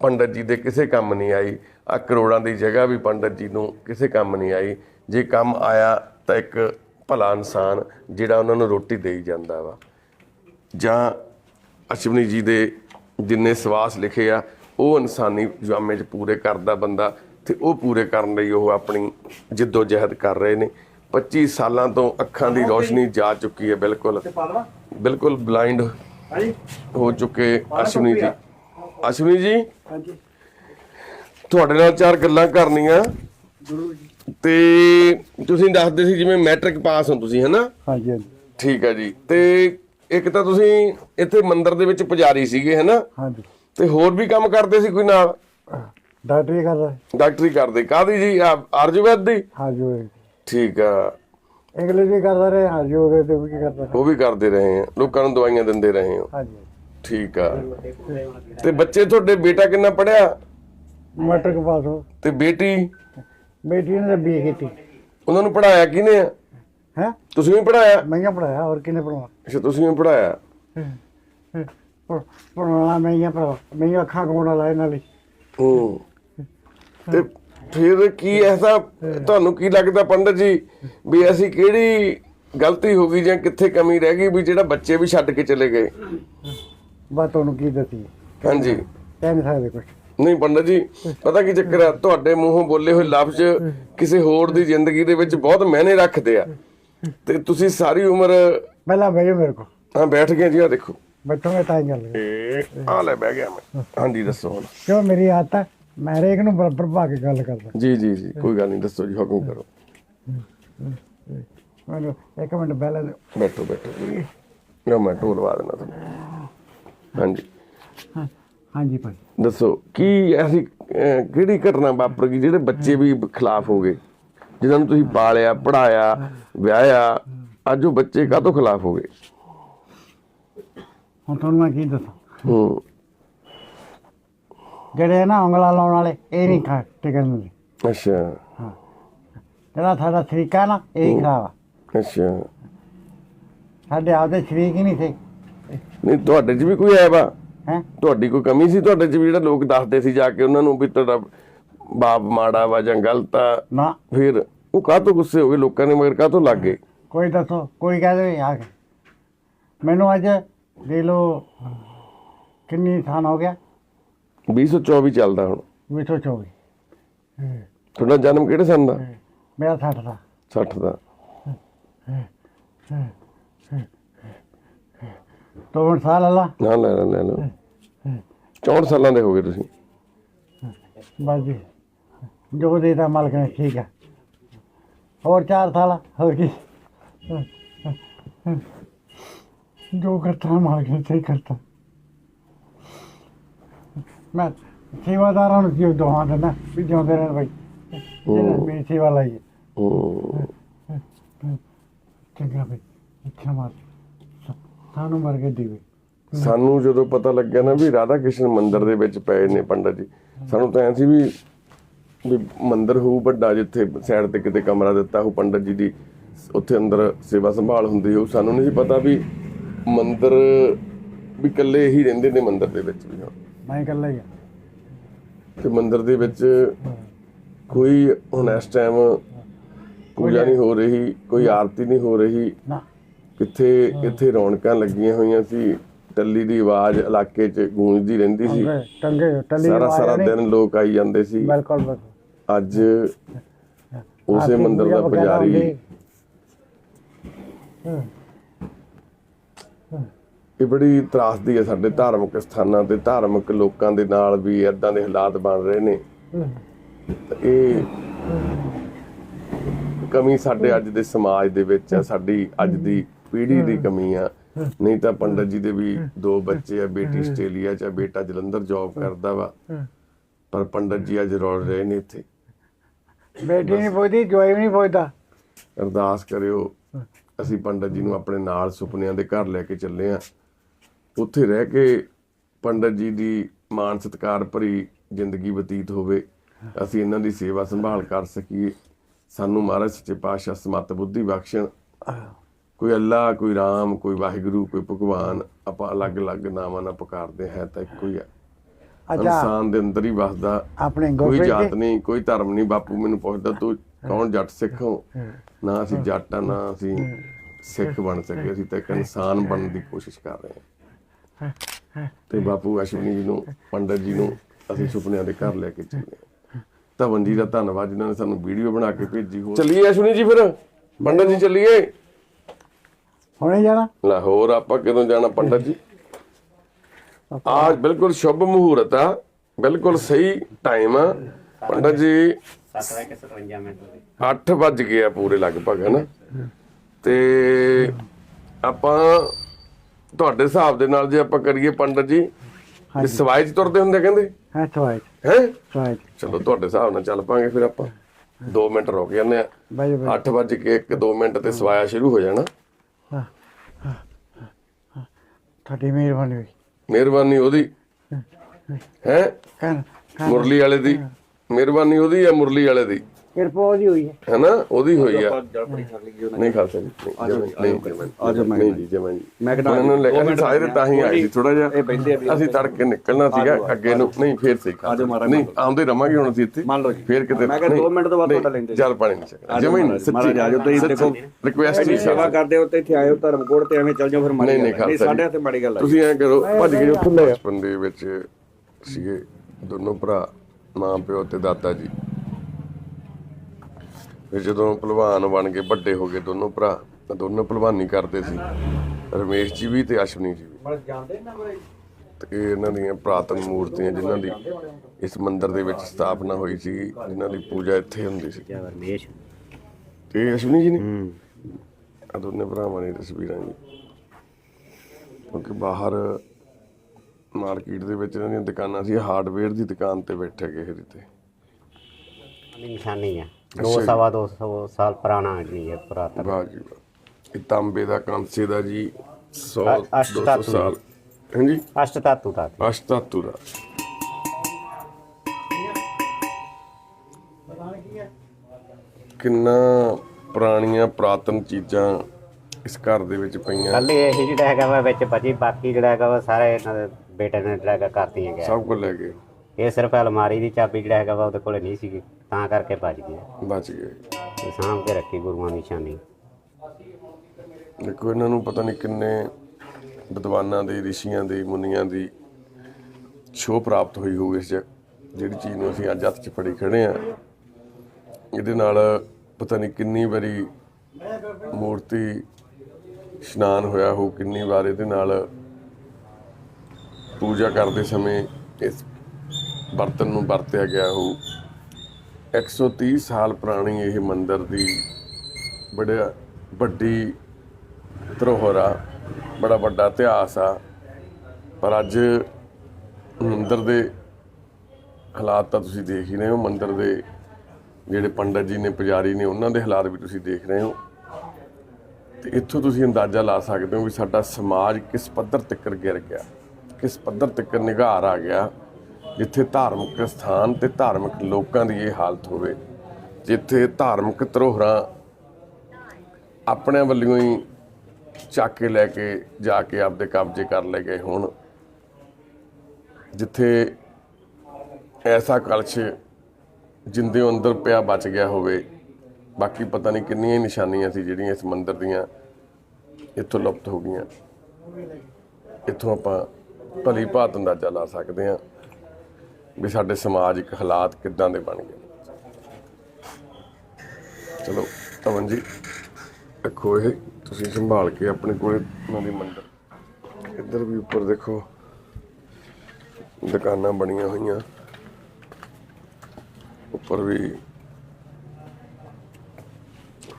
ਪੰਡਤ ਜੀ ਦੇ ਕਿਸੇ ਕੰਮ ਨਹੀਂ ਆਈ। ਆ ਕਰੋੜਾਂ ਦੀ ਜਗ੍ਹਾ ਵੀ ਪੰਡਤ ਜੀ ਨੂੰ ਕਿਸੇ ਕੰਮ ਨਹੀਂ ਆਈ। ਜੇ ਕੰਮ ਆਇਆ ਤਾਂ ਇੱਕ ਭਲਾ ਇਨਸਾਨ ਜਿਹੜਾ ਉਹਨਾਂ ਨੂੰ ਰੋਟੀ ਦੇਈ ਜਾਂਦਾ ਵਾ। ਜਾਂ ਅਸ਼ਵਨੀ ਜੀ ਦੇ ਜਿੰਨੇ ਸਵਾਸ ਲਿਖੇ ਆ ਉਹ ਇਨਸਾਨੀ ਜਾਮੇ 'ਚ ਪੂਰੇ ਕਰਦਾ ਬੰਦਾ ਤੇ ਉਹ ਪੂਰੇ ਕਰਨ ਲਈ ਉਹ ਆਪਣੀ ਜਿੱਦੋ ਜਹਿਦ ਕਰ ਰਹੇ ਨੇ। 25 ਸਾਲਾਂ ਤੋਂ ਅੱਖਾਂ ਦੀ ਰੋਸ਼ਨੀ ਜਾ। ਚੁੱਕੀ ਹੈ ਬਿਲਕੁਲ। ਬਿਲਕੁਲ ਬਲਾਈਂਡ ਹੋ ਚੁੱਕੇ ਅਸ਼ਵਨੀ ਜੀ। ਅਸ਼ਵਨੀ ਜੀ?
ਹਾਂਜੀ।
ਤੁਹਾਡੇ ਨਾਲ ਚਾਰ ਗੱਲਾਂ ਕਰਨੀਆਂ। ਤੇ ਤੁਸੀਂ ਦੱਸਦੇ ਸੀ ਜਿਵੇਂ ਮੈਟ੍ਰਿਕ ਪਾਸ ਹੋ ਤੁਸੀਂ ਹਨਾ?
ਹਾਂਜੀ ਹਾਂਜੀ।
ਠੀਕ ਹੈ ਜੀ। ਤੇ ਇੱਕ ਤਾਂ ਤੁਸੀਂ ਇੱਥੇ ਮੰਦਿਰ ਦੇ ਵਿੱਚ ਪੁਜਾਰੀ ਸੀਗੇ ਹਨਾ?
ਹਾਂਜੀ।
ਤੇ ਹੋਰ ਵੀ ਕੰਮ ਕਰਦੇ ਸੀ ਕੋਈ ਨਾਲ?
ਡਾਕਟਰੀ ਕਰਦਾ
ਡਾਕਟਰੀ ਕਰਦੇ। ਕਾਦੀ ਜੀ? ਆਰਜਵੈਦ ਦੀ?
ਹਾਂਜੀ ਉਹ
ਠੀਕ ਆ।
ਇੰਗਲਿਸ਼ ਵੀ ਕਰਦਾ ਰਹੇ ਹਾਂਜੀ ਉਹ ਤੇ ਵੀ ਕਰਦਾ।
ਉਹ ਵੀ ਕਰਦੇ ਰਹੇ ਲੋਕਾਂ ਨੂੰ ਦਵਾਈਆਂ ਦਿੰਦੇ ਰਹੇ ਹੋ।
ਹਾਂਜੀ।
ਠੀਕ ਆ। ਤੇ ਬੱਚੇ ਤੁਹਾਡੇ ਬੇਟਾ ਕਿੰਨਾ ਪੜਿਆ
ਮਟਰ ਪਾਸ ਹੋ।
ਤੇ ਬੇਟੀ?
ਬੇਟੀ ਨੇ ਬੀ ਕੀਤੀ।
ਉਹਨਾਂ ਨੂੰ ਪੜਾਇਆ ਕਿਹਨੇ ਆ?
ਹੈ?
ਤੁਸੀਂ ਵੀ ਪੜਾਇਆ
ਮਹਿੰਗਾ ਪੜਾਇਆ ਹੋਰ ਕਿਨੇ ਪੜਾਉਣਾ
ਅੱਛਾ ਤੁਸੀਂ ਵੀ ਪੜਾਇਆ
ਪੜਾਉਣਾ ਮਹਿੰਗਾ ਪੜਾ ਮਹਿੰਗਾ ਅੱਖਾਂ ਕੋਣ ਵਾਲਾ ਇਹਨਾਂ ਲਈ।
ਹੂੰ। ਤੇ ਫਿਰ ਕੀ ਐਸਾ ਤੁਹਾਨੂੰ ਕੀ ਲੱਗਦਾ ਪੰਡਤ ਜੀ ਵੀ ਅਸੀਂ ਕਿਹੜੀ ਗਲਤੀ ਹੋ ਗਈ ਜਾਂ ਕਿੱਥੇ ਕਮੀ ਰਹਿ ਗਈ ਵੀ ਜਿਹੜਾ ਬੱਚੇ ਵੀ ਛੱਡ ਕੇ ਚਲੇ ਗਏ?
ਬਸ ਤੁਹਾਨੂੰ ਕੀ ਦੱਸੀ
ਹਾਂਜੀ।
ਕਹਿ ਨਹੀਂ ਸਕਦੇ ਕੁਝ
ਨਹੀਂ ਪੰਡਤ ਜੀ ਪਤਾ ਕੀ ਚੱਕਰ ਆ ਤੁਹਾਡੇ ਮੂੰਹੋਂ ਬੋਲੇ ਹੋਏ ਲਫ਼ਜ਼ ਕਿਸੇ ਹੋਰ ਦੀ ਜ਼ਿੰਦਗੀ ਦੇ ਵਿੱਚ ਬਹੁਤ ਮਾਇਨੇ ਰੱਖਦੇ ਆ। ਤੇ ਤੁਸੀਂ ਸਾਰੀ ਉਮਰ
ਪਹਿਲਾਂ ਬੈਠੋ ਮੇਰੇ ਕੋ
ਹਾਂ ਬੈਠ ਗਏ ਜੀ ਆ ਦੇਖੋ।
ਬੈਠੋਗੇ ਤਾਂ ਹੀ ਗੱਲ ਹੈ।
ਆ ਲੈ ਬਹਿ ਗਿਆ ਮੈਂ। ਹਾਂਜੀ ਦੱਸੋ ਹੁਣ।
ਕਿਉਂ ਮੇਰੀ ਆਦਤ ਹੈ ਮੈਂ ਹਰੇਕ ਨੂੰ ਬਰਾਬਰ ਭਾ ਕੇ ਗੱਲ ਕਰਦਾ।
ਜੀ ਜੀ ਜੀ ਕੋਈ ਗੱਲ ਨਹੀਂ ਦੱਸੋ ਜੀ ਹੁਕਮ ਕਰੋ।
ਮੈਨੂੰ ਇੱਕ ਮਿੰਟ ਪਹਿਲਾਂ
ਬੈਠੋ ਬੈਠੋ ਲਓ ਮੈਂ ਢੋਲ ਵਾ ਦੇਣਾ ਤੁਹਾਨੂੰ। ਹਾਂਜੀ।
ਹਾਂ- ਹਾਂਜੀ ਭਾਈ।
ਦੱਸੋ ਕੀ ਐਸੀ ਅਹ, ਕਿਹੜੀ ਘਟਨਾ ਵਾਪਰ ਗਈ ਜਿਹੜੇ ਬੱਚੇ ਵੀ ਖਿਲਾਫ ਹੋ ਗਏ? ਜਿਨ੍ਹਾਂ ਨੂੰ ਤੁਸੀਂ ਪਾਲਿਆ ਪੜਾਇਆ ਵਿਆਹਿਆ ਅੱਜ ਉਹ ਬੱਚੇ ਕਾਹਤੋਂ ਖਿਲਾਫ ਹੋ ਗਏ?
ਹੁਣ ਤੁਹਾਨੂੰ ਮੈਂ ਕੀ ਦੱਸਾਂ?
ਹੂੰ।
ਜਿਹੜੇ ਨਾ ਉਂਗਲਾਂ ਲਾਉਣ ਵਾਲੇ ਇਹ ਨਹੀਂ ਖਾ ਟਿਕਣ ਦੇ
ਅੱਛਾ।
ਜਿਹੜਾ ਸਾਡਾ ਤਰੀਕਾ ਨਾ ਇਹ ਹੀ ਖਰਾਬ ਆ।
ਅੱਛਾ।
ਸਾਡੇ ਆਪਦੇ ਸ਼ਰੀਕ ਹੀ ਨਹੀਂ ਥੇ
ਨਹੀਂ ਤੁਹਾਡੇ 'ਚ ਵੀ ਕੋਈ ਐਬ ਆ?
ਹੈ?
ਤੁਹਾਡੀ ਕੋਈ ਕਮੀ ਸੀ ਤੁਹਾਡੇ 'ਚ ਵੀ ਜਿਹੜਾ ਲੋਕ ਦੱਸਦੇ ਸੀ ਜਾ ਕੇ ਉਹਨਾਂ ਨੂੰ ਵੀ ਤੁਹਾਡਾ ਬਾਪ ਮਾੜਾ ਵਾ ਜਾਂ ਗਲਤ ਆ?
ਨਾ।
ਫਿਰ ਉਹ ਕਾਹਤੋਂ ਗੁੱਸੇ ਹੋ ਗਏ? ਲੋਕਾਂ ਨੇ ਮਗਰ ਕਾਹਤੋਂ ਲੱਗ ਗਏ?
ਕੋਈ ਦੱਸੋ ਕੋਈ ਕਹਿ ਦੇਵੇ ਆ ਕੇ। ਮੈਨੂੰ ਅੱਜ ਦੇ ਲੋ ਕਿੰਨੀ ਥਾਨ ਹੋ ਗਿਆ?
2024 ਚੱਲਦਾ ਹੁਣ।
224
ਤੁਹਾਡਾ ਜਨਮ ਕਿਹੜੇ ਸੰਨ ਦਾ?
ਮੇਰਾ 60 ਦਾ।
60 ਦਾ।
ਤੋਂ ਹੁਣ ਸਾਲ ਅੱਲਾ
ਨਾ ਲੈ ਲਓ, ਲੈ ਲਓ 64 ਸਾਲਾਂ ਦੇ ਹੋ ਗਏ ਤੁਸੀਂ।
ਬਸ ਜੀ। ਜੋ ਦੇਤਾ ਮਾਲਕ ਨੇ ਠੀਕ ਹੈ ਹੋਰ 4 ਸਾਲ ਹੋਰ ਕੀ? ਜੋ ਕਰਤਾ ਮਾਲਕ ਨੇ ਸਹੀ ਕਰਤਾ। ਮੈਂ ਸੇਵਾਦਾਰਾਂ ਨੂੰ ਜਿਉ ਦੁਆ ਦਿੰਦਾ ਵੀ ਜਿਉਂਦੇ ਰਹਿਣ ਭਾਈ ਜਿਹਨੇ ਮੇਰੀ ਸੇਵਾ ਲਈ ਚੰਗਾ ਭਾਈ ਅੱਛਾ ਮਾਰ ਸਾਨੂੰ ਮਰ ਕੇ ਦੀਵੇ।
ਸਾਨੂੰ ਜਦੋਂ ਪਤਾ ਲੱਗਿਆ ਨਾ ਵੀ ਰਾਧਾ ਕ੍ਰਿਸ਼ਨ ਮੰਦਿਰ ਦੇ ਵਿੱਚ ਪਏ ਨੇ ਪੰਡਤ ਜੀ ਸਾਨੂੰ ਤਾਂ ਐਂ ਸੀ ਵੀ ਵੀ ਮੰਦਿਰ ਹੋਊ ਵੱਡਾ ਜਿੱਥੇ ਸਾਈਡ ਤੇ ਕਿਤੇ ਕਮਰਾ ਦਿੱਤਾ ਹੋ ਪੰਡਤ ਜੀ ਦੀ। ਉੱਥੇ ਅੰਦਰ ਸੇਵਾ ਸੰਭਾਲ ਹੁੰਦੀ ਹੋ ਸਾਨੂੰ ਨਹੀਂ ਪਤਾ ਵੀ ਮੰਦਿਰ ਵੀ ਇਕੱਲੇ ਹੀ ਰਹਿੰਦੇ ਨੇ ਮੰਦਿਰ ਦੇ ਵਿੱਚ ਵੀ ਹਾਂ।
ਮੈਂ ਇਕੱਲਾ ਹੀ ਹਾਂ
ਤੇ ਮੰਦਿਰ ਦੇ ਵਿੱਚ ਕੋਈ ਹੁਣ ਇਸ ਟਾਈਮ ਪੂਜਾ ਨਹੀਂ ਹੋ ਰਹੀ ਕੋਈ ਆਰਤੀ ਨਹੀਂ ਹੋ ਰਹੀ।
ਨਾ।
ਕਿੱਥੇ ਇੱਥੇ ਰੌਣਕਾਂ ਲੱਗੀਆਂ ਹੋਈਆਂ ਸੀ ਟੱਲੀ ਦੀ ਆਵਾਜ਼ ਇਲਾਕੇ 'ਚ ਗੂੰਜਦੀ ਰਹਿੰਦੀ ਸੀ।
ਟੰਗੇ ਟੰਗੇ ਟੱਲੀ
ਸਾਰਾ ਸਾਰਾ। ਦਿਨ ਲੋਕ ਆਈ ਜਾਂਦੇ ਸੀ।
ਬਿਲਕੁਲ
ਅੱਜ ਉਸੇ ਮੰਦਿਰ ਦਾ ਪੁਜਾਰੀ ਇਹ ਬੜੀ ਤਰਾਸਦੀ ਹੈ ਸਾਡੇ ਧਾਰਮਿਕ ਸਥਾਨਾਂ ਤੇ ਧਾਰਮਿਕ ਲੋਕਾਂ ਦੇ ਨਾਲ ਵੀ ਇਦਾਂ ਦੇ ਹਾਲਾਤ ਬਣ ਰਹੇ ਨੇ। ਇਹ ਕਮੀ ਸਾਡੇ ਅੱਜ ਦੇ ਸਮਾਜ ਦੇ ਵਿੱਚ ਆ ਸਾਡੀ ਅੱਜ ਦੀ ਪੀੜ੍ਹੀ ਦੀ ਕਮੀ ਆ। ਨਹੀਂ ਤਾਂ ਪੰਡਤ ਜੀ ਦੇ ਵੀ ਦੋ ਬੱਚੇ ਆ ਬੇਟੀ ਆਸਟ੍ਰੇਲੀਆ ਚ ਆ ਬੇਟਾ ਜਲੰਧਰ ਜੌਬ ਕਰਦਾ ਵਾ। ਪਰ ਪੰਡਤ ਜੀ ਅੱਜ ਰੋਲ ਰਹੇ ਨੇ ਇੱਥੇ।
ਬੇਟੀ ਨਹੀਂ ਪੁੱਛਦੀ ਜਵਾਈ ਨਹੀਂ ਪੁੱਛਦਾ।
ਅਰਦਾਸ ਕਰਿਓ। ਅਸੀਂ ਪੰਡਤ ਜੀ ਨੂੰ ਆਪਣੇ ਨਾਲ ਸੁਪਨਿਆਂ ਦੇ ਘਰ ਲੈ ਕੇ ਚੱਲੇ ਆ ਉੱਥੇ ਰਹਿ ਕੇ ਪੰਡਤ ਜੀ ਦੀ ਮਾਨ ਸਤਿਕਾਰ ਭਰੀ ਜ਼ਿੰਦਗੀ ਬਤੀਤ ਹੋਵੇ। ਅਸੀਂ ਇਹਨਾਂ ਦੀ ਸੇਵਾ ਸੰਭਾਲ ਕਰ ਸਕੀਏ। ਸਾਨੂੰ ਮਹਾਰਾਜ ਸੱਚੇ ਪਾਤਸ਼ਾਹ ਸਮਤ ਬੁੱਧੀ ਬਖਸ਼ਣ। ਕੋਈ ਅੱਲਾ ਕੋਈ ਰਾਮ ਕੋਈ ਵਾਹਿਗੁਰੂ ਕੋਈ ਭਗਵਾਨ ਆਪਾਂ ਅਲੱਗ-ਅਲੱਗ ਨਾਵਾਂ ਨਾਲ ਪੁਕਾਰਦੇ ਹੈ ਤਾਂ ਇੱਕੋ ਹੀ ਆ। ਇਨਸਾਨ ਦੇ ਅੰਦਰ ਹੀ ਵਸਦਾ।
ਆਪਣੇ
ਕੋਈ ਜਾਤ ਨਹੀਂ ਕੋਈ ਧਰਮ ਨਹੀਂ। ਬਾਪੂ ਮੈਨੂੰ ਪੁੱਛਦਾ ਤੂੰ ਕੌਣ ਜੱਟ ਸਿੱਖ ਹੋ? ਨਾ ਅਸੀਂ ਜੱਟ ਆ ਨਾ ਅਸੀਂ ਸਿੱਖ ਬਣ ਸਕੇ। ਅਸੀਂ ਤਾਂ ਇੱਕ ਇਨਸਾਨ ਬਣਨ ਦੀ ਕੋਸ਼ਿਸ਼ ਕਰ ਰਹੇ ਹਾਂ। ਤੇ ਬਾਪੂ ਅਸ਼ਵਨੀ ਜੀ ਨੂੰ ਪੰਡਤ ਜੀ ਨੂੰ ਅਸੀਂ ਸੁਪਨਿਆਂ ਦੇ ਘਰ ਲੈ ਕੇ ਚੱਲੇ ਹਾਂ। ਧਵਨ ਜੀ ਦਾ ਧੰਨਵਾਦ ਜਿਨ੍ਹਾਂ ਨੇ ਸਾਨੂੰ ਵੀਡੀਓ ਬਣਾ ਕੇ ਭੇਜੀ ਹੋ ਚੱਲੀਏ ਅਸ਼ਵਨੀ ਜੀ ਫਿਰ? ਪੰਡਤ ਜੀ ਚੱਲੀਏ?
ਹੁਣੇ ਜਾਣਾ?
ਲਾਹੌਰ ਆਪਾਂ ਕਦੋਂ ਜਾਣਾ ਪੰਡਤ ਜੀ? ਆਜ ਬਿਲਕੁਲ ਸ਼ੁਭ ਮਹੂਰਤ ਆ। ਬਿਲਕੁਲ ਸਹੀ ਟਾਈਮ ਆ। ਪੰਡਤ ਜੀ
7:57 ਮਿੰਟ ਹੋਏ
8 ਵੱਜ ਗਏ ਆ ਪੂਰੇ ਲਗਭਗ ਹਨਾ? ਤੇ ਆਪਾਂ ਤੁਹਾਡੇ ਹਿਸਾਬ ਦੇ ਨਾਲ ਜੇ ਆਪਾਂ ਕਰੀਏ ਪੰਡਤ ਜੀ ਤੇ ਸਵਾਈ ਚ ਤੁਰਦੇ ਹੁੰਦੇ ਕਹਿੰਦੇ?
ਹੈ ਸਵਾਈ
ਹੈ?
ਸਵਾਈ
ਚਲੋ ਤੁਹਾਡੇ ਹਿਸਾਬ ਨਾਲ ਚੱਲ ਪਾਂਗੇ ਫਿਰ ਆਪਾਂ। 2 ਮਿੰਟ ਰੁਕ ਜਾਂਦੇ ਆ।
ਬਾਈ ਬਾਈ
8 ਵੱਜ ਕੇ 1 2 ਮਿੰਟ ਤੇ ਸਵਾਇਆ ਸ਼ੁਰੂ ਹੋ ਜਾਣਾ।
ਤੁਹਾਡੀ ਮਿਹਰਬਾਨੀ
ਮਿਹਰਬਾਨੀ ਉਹਦੀ। ਹੈ ਮੁਰਲੀ ਵਾਲੇ ਦੀ। ਮਿਹਰਬਾਨੀ ਉਹਦੀ ਆ ਮੁਰਲੀ ਵਾਲੇ ਦੀ।
ਕਿਰਪਾ ਉਹਦੀ ਹੋਈ ਹੈ।
ਹੈਨਾ? ਉਹਦੀ ਹੋਈ ਆ। ਨਹੀਂ ਖਾ ਸਕਦੇ। ਨਹੀਂ ਆਜੋ ਮੈਂ ਨਹੀਂ ਜੀ ਜਮਾਂ ਜੀ ਮੈਂ ਕਿਹਾ ਉਹਨਾਂ ਨੂੰ ਲੈ ਅਸੀਂ ਸਾਰੇ ਤੇ ਤਾਂ ਹੀ ਆਏ ਸੀ ਥੋੜਾ ਜਿਹਾ। ਅਸੀਂ ਤੜਕੇ ਨਿਕਲਣਾ ਸੀਗਾ ਅੱਗੇ ਨੂੰ। ਨਹੀਂ ਫੇਰ ਸਹੀ ਖਾ ਨਹੀਂ ਆਉਂਦੇ ਰਵਾਂਗੇ ਹੁਣ ਅਸੀਂ ਇੱਥੇ।
ਮੰਨ ਲਓ ਜੀ।
ਫੇਰ ਕਿਤੇ
ਮੈਂ ਕਿਹਾ ਦੋ ਮਿੰਟ ਤੋਂ ਬਾਅਦ ਤੁਹਾਡਾ ਲੈਂਦੇ
ਚੱਲ ਪਾਣੀ ਨਹੀਂ ਸਕਦਾ ਜਮਾਂ ਹੀ ਸੱਚੀ
ਮਹਾਰਾਜ ਆਜੋ ਤੁਸੀਂ ਦੇਖੋ
ਰਿਕੁਐਸਟ ਹੀ
ਸੇਵਾ ਕਰਦੇ ਹੋ ਤੇ ਇੱਥੇ ਆਇਓ ਧਰਮਕੋਟ ਤੇ ਐਵੇਂ ਚੱਲ ਜਾਓ ਫਿਰ ਮਾੜੀ
ਨਹੀਂ ਨਹੀਂ
ਗੱਲ ਹੈ। ਨਹੀਂ
ਖਾਲਸਾ
ਸਾਡੇ
ਜੀ।
ਹੱਥੇ ਮਾੜੀ ਗੱਲ ਹੈ
ਤੁਸੀਂ ਐਂ ਕਰੋ ਭੱਜ ਕੇ ਉੱਥੇ ਲੈ ਬਚਪਨ ਦੇ ਵਿੱਚ ਸੀਗੇ ਦੋਨੋਂ ਭਰਾ। ਮਾਂ ਪਿਓ ਤੇ ਦਾਦਾ ਜੀ। ਫਿਰ ਜਦੋਂ ਪਹਿਲਵਾਨ ਬਣ ਕੇ ਵੱਡੇ ਹੋ ਗਏ ਦੋਨੋਂ ਭਰਾ ਤਾਂ ਦੋਨੋਂ ਪਹਿਲਵਾਨੀ ਕਰਦੇ ਸੀ। ਰਮੇਸ਼ ਜੀ ਵੀ ਤੇ ਅਸ਼ਵਨੀ ਜੀ ਵੀ। ਤੇ ਇਹ ਇਹਨਾਂ ਦੀਆਂ ਪ੍ਰਾਤਨ ਮੂਰਤੀਆਂ ਜਿਨ੍ਹਾਂ ਦੀ ਇਸ ਮੰਦਿਰ ਦੇ ਵਿੱਚ ਸਥਾਪਨਾ ਹੋਈ ਸੀ ਜਿਨ੍ਹਾਂ ਦੀ ਪੂਜਾ ਇੱਥੇ ਹੁੰਦੀ ਸੀ।
ਰਮੇਸ਼।
ਤੇ ਅਸ਼ਵਨੀ ਜੀ ਨੇ?
ਹੂੰ।
ਆ ਦੋਨੇ ਭਰਾਵਾਂ ਦੀ ਤਸਵੀਰਾਂ ਜੀ। ਕਿਉਂਕਿ ਬਾਹਰ ਮਾਰਕੀਟ ਦੇ ਵਿੱਚ ਇਹਨਾਂ ਦੀਆਂ ਦੁਕਾਨਾਂ ਸੀ ਹਾਰਡਵੇਅਰ ਦੀ ਦੁਕਾਨ ਤੇ ਬੈਠੇ ਗਏ ਇਹਦੇ ਤੇ
ਦੀ ਨਿਸ਼ਾਨੀ ਆ।
ਅੱਛਾ
ਦੋ
ਜੀ।
ਸਵਾ ਦੋ ਸੌ ਸਾਲ ਪੁਰਾਣਾ ਨਹੀਂ ਹੈ ਪੁਰਾਤਨ।
ਵਾਹ ਜੀ ਵਾਹ। ਇਹ ਤਾਂਬੇ ਦਾ ਕਾਂਸੇ ਦਾ ਜੀ 100
ਅ- ਅਸ਼ਟ
200
ਧਾਤੂ
ਸਾਲ। ਹਾਂਜੀ?
ਅਸ਼ਟ ਧਾਤੂ ਦਾ
ਅਸ਼ਟ ਧਾਤੂ ਦਾ। ਕਿੰਨਾ ਪੁਰਾਣੀਆਂ ਪ੍ਰਾਤਨ ਚੀਜ਼ਾਂ ਇਸ ਘਰ ਦੇ ਵਿੱਚ ਪਈਆਂ।
ਖਾਲੀ ਇਹ ਜਿਹੜਾ ਹੈਗਾ ਵਾ ਵਿੱਚ ਬਚੀ ਬਾਕੀ ਜਿਹੜਾ ਹੈਗਾ ਵਾ ਸਾਰੇ ਇਹਨਾਂ ਦੇ ਬੇਟੇ ਨੇ ਹੈਗਾ ਕਰਤੀਆਂ ਗਿਆ
ਸਭ ਕੁਝ ਲੈ ਗਏ
ਇਹ ਸਿਰਫ ਅਲਮਾਰੀ ਦੀ ਚਾਬੀ ਜਿਹੜਾ ਹੈਗਾ ਵਾ ਉਹਦੇ ਕੋਲੇ ਨਹੀਂ ਸੀਗੀ ਤਾਂ ਕਰਕੇ ਭੱਜ ਗਿਆ
ਬਚ ਗਏ
ਇਹ ਸਾਂਭ ਕੇ ਰੱਖੀ ਗੁਰੂਆਂ ਦੀ ਨਿਸ਼ਾਨੀ
ਦੇਖੋ ਇਹਨਾਂ ਨੂੰ ਪਤਾ ਨਹੀਂ ਕਿੰਨੇ ਵਿਦਵਾਨਾਂ ਦੇ ਰਿਸ਼ੀਆਂ ਦੇ ਮੁਨੀਆਂ ਦੀ ਛੋਹ ਪ੍ਰਾਪਤ ਹੋਈ ਹੋਊ ਇਸ 'ਚ ਜਿਹੜੀ ਚੀਜ਼ ਨੂੰ ਅਸੀਂ ਅੱਜ ਹੱਥ 'ਚ ਫੜੀ ਖੜੇ ਆ ਇਹਦੇ ਨਾਲ ਪਤਾ ਨਹੀਂ ਕਿੰਨੀ ਵਾਰੀ ਮੂਰਤੀ ਇਸ਼ਨਾਨ ਹੋਇਆ ਹੋ ਕਿੰਨੀ ਵਾਰ ਇਹਦੇ ਨਾਲ ਪੂਜਾ ਕਰਦੇ ਸਮੇਂ ਇਸ ਬਰਤਨ ਨੂੰ ਵਰਤਿਆ ਗਿਆ ਹੋ 130 ਸਾਲ ਪੁਰਾਣੀ ਇਹ ਮੰਦਿਰ ਦੀ ਬੜਾ ਵੱਡੀ ਧਰੋਹਰ ਆ, ਬੜਾ ਵੱਡਾ ਇਤਿਹਾਸ ਆ। ਪਰ ਅੱਜ ਮੰਦਿਰ ਦੇ ਹਾਲਾਤ ਤਾਂ ਤੁਸੀਂ ਦੇਖ ਹੀ ਰਹੇ ਹੋ। ਮੰਦਿਰ ਦੇ ਜਿਹੜੇ ਪੰਡਤ ਜੀ ਨੇ, ਪੁਜਾਰੀ ਨੇ, ਉਹਨਾਂ ਦੇ ਹਾਲਾਤ ਵੀ ਤੁਸੀਂ ਦੇਖ ਰਹੇ ਹੋ। ਤੇ ਇੱਥੋਂ ਤੁਸੀਂ ਅੰਦਾਜ਼ਾ ਲਾ ਸਕਦੇ ਹੋ ਵੀ ਸਾਡਾ ਸਮਾਜ ਕਿਸ ਪੱਧਰ ਤੱਕ ਗਿਰ ਗਿਆ। ਕਿਸ ਪੱਧਰ ਤੱਕ ਨਿਗਾਰ ਆ ਗਿਆ, ਜਿੱਥੇ ਧਾਰਮਿਕ ਸਥਾਨ ਤੇ ਧਾਰਮਿਕ ਲੋਕਾਂ ਦੀ ਇਹ ਹਾਲਤ ਹੋਵੇ, ਜਿੱਥੇ ਧਾਰਮਿਕ ਧਰੋਹਰਾਂ ਆਪਣੇ ਵੱਲੋਂ ਹੀ ਚੱਕ ਕੇ ਲੈ ਕੇ ਜਾ ਕੇ ਆਪਦੇ ਕਬਜ਼ੇ ਕਰ ਲਏ ਗਏ ਹੋਣ, ਜਿੱਥੇ ਐਸਾ ਕਲਸ਼ ਜਿੰਦੇ ਅੰਦਰ ਪਿਆ ਬਚ ਗਿਆ ਹੋਵੇ, ਬਾਕੀ ਪਤਾ ਨਹੀਂ ਕਿੰਨੀਆਂ ਹੀ ਨਿਸ਼ਾਨੀਆਂ ਸੀ ਜਿਹੜੀਆਂ ਇਸ ਮੰਦਰ ਦੀਆਂ ਇੱਥੋਂ ਲੁਪਤ ਹੋ ਗਈਆਂ। ਇੱਥੋਂ ਆਪਾਂ ਭਲੀ ਭਾਤ ਅੰਦਾਜ਼ਾ ਲਾ ਸਕਦੇ ਹਾਂ ਵੀ ਸਾਡੇ ਸਮਾਜਿਕ ਹਾਲਾਤ ਕਿੱਦਾਂ ਦੇ ਬਣ ਗਏ। ਚਲੋ ਅਮਨ ਜੀ, ਰੱਖੋ ਇਹ, ਤੁਸੀਂ ਸੰਭਾਲ ਕੇ ਆਪਣੇ ਕੋਲੇ ਉਹਨਾਂ ਦੀ ਮੰਦਰ। ਇੱਧਰ ਵੀ ਉੱਪਰ ਦੇਖੋ, ਦੁਕਾਨਾਂ ਬਣੀਆਂ ਹੋਈਆਂ। ਉੱਪਰ ਵੀ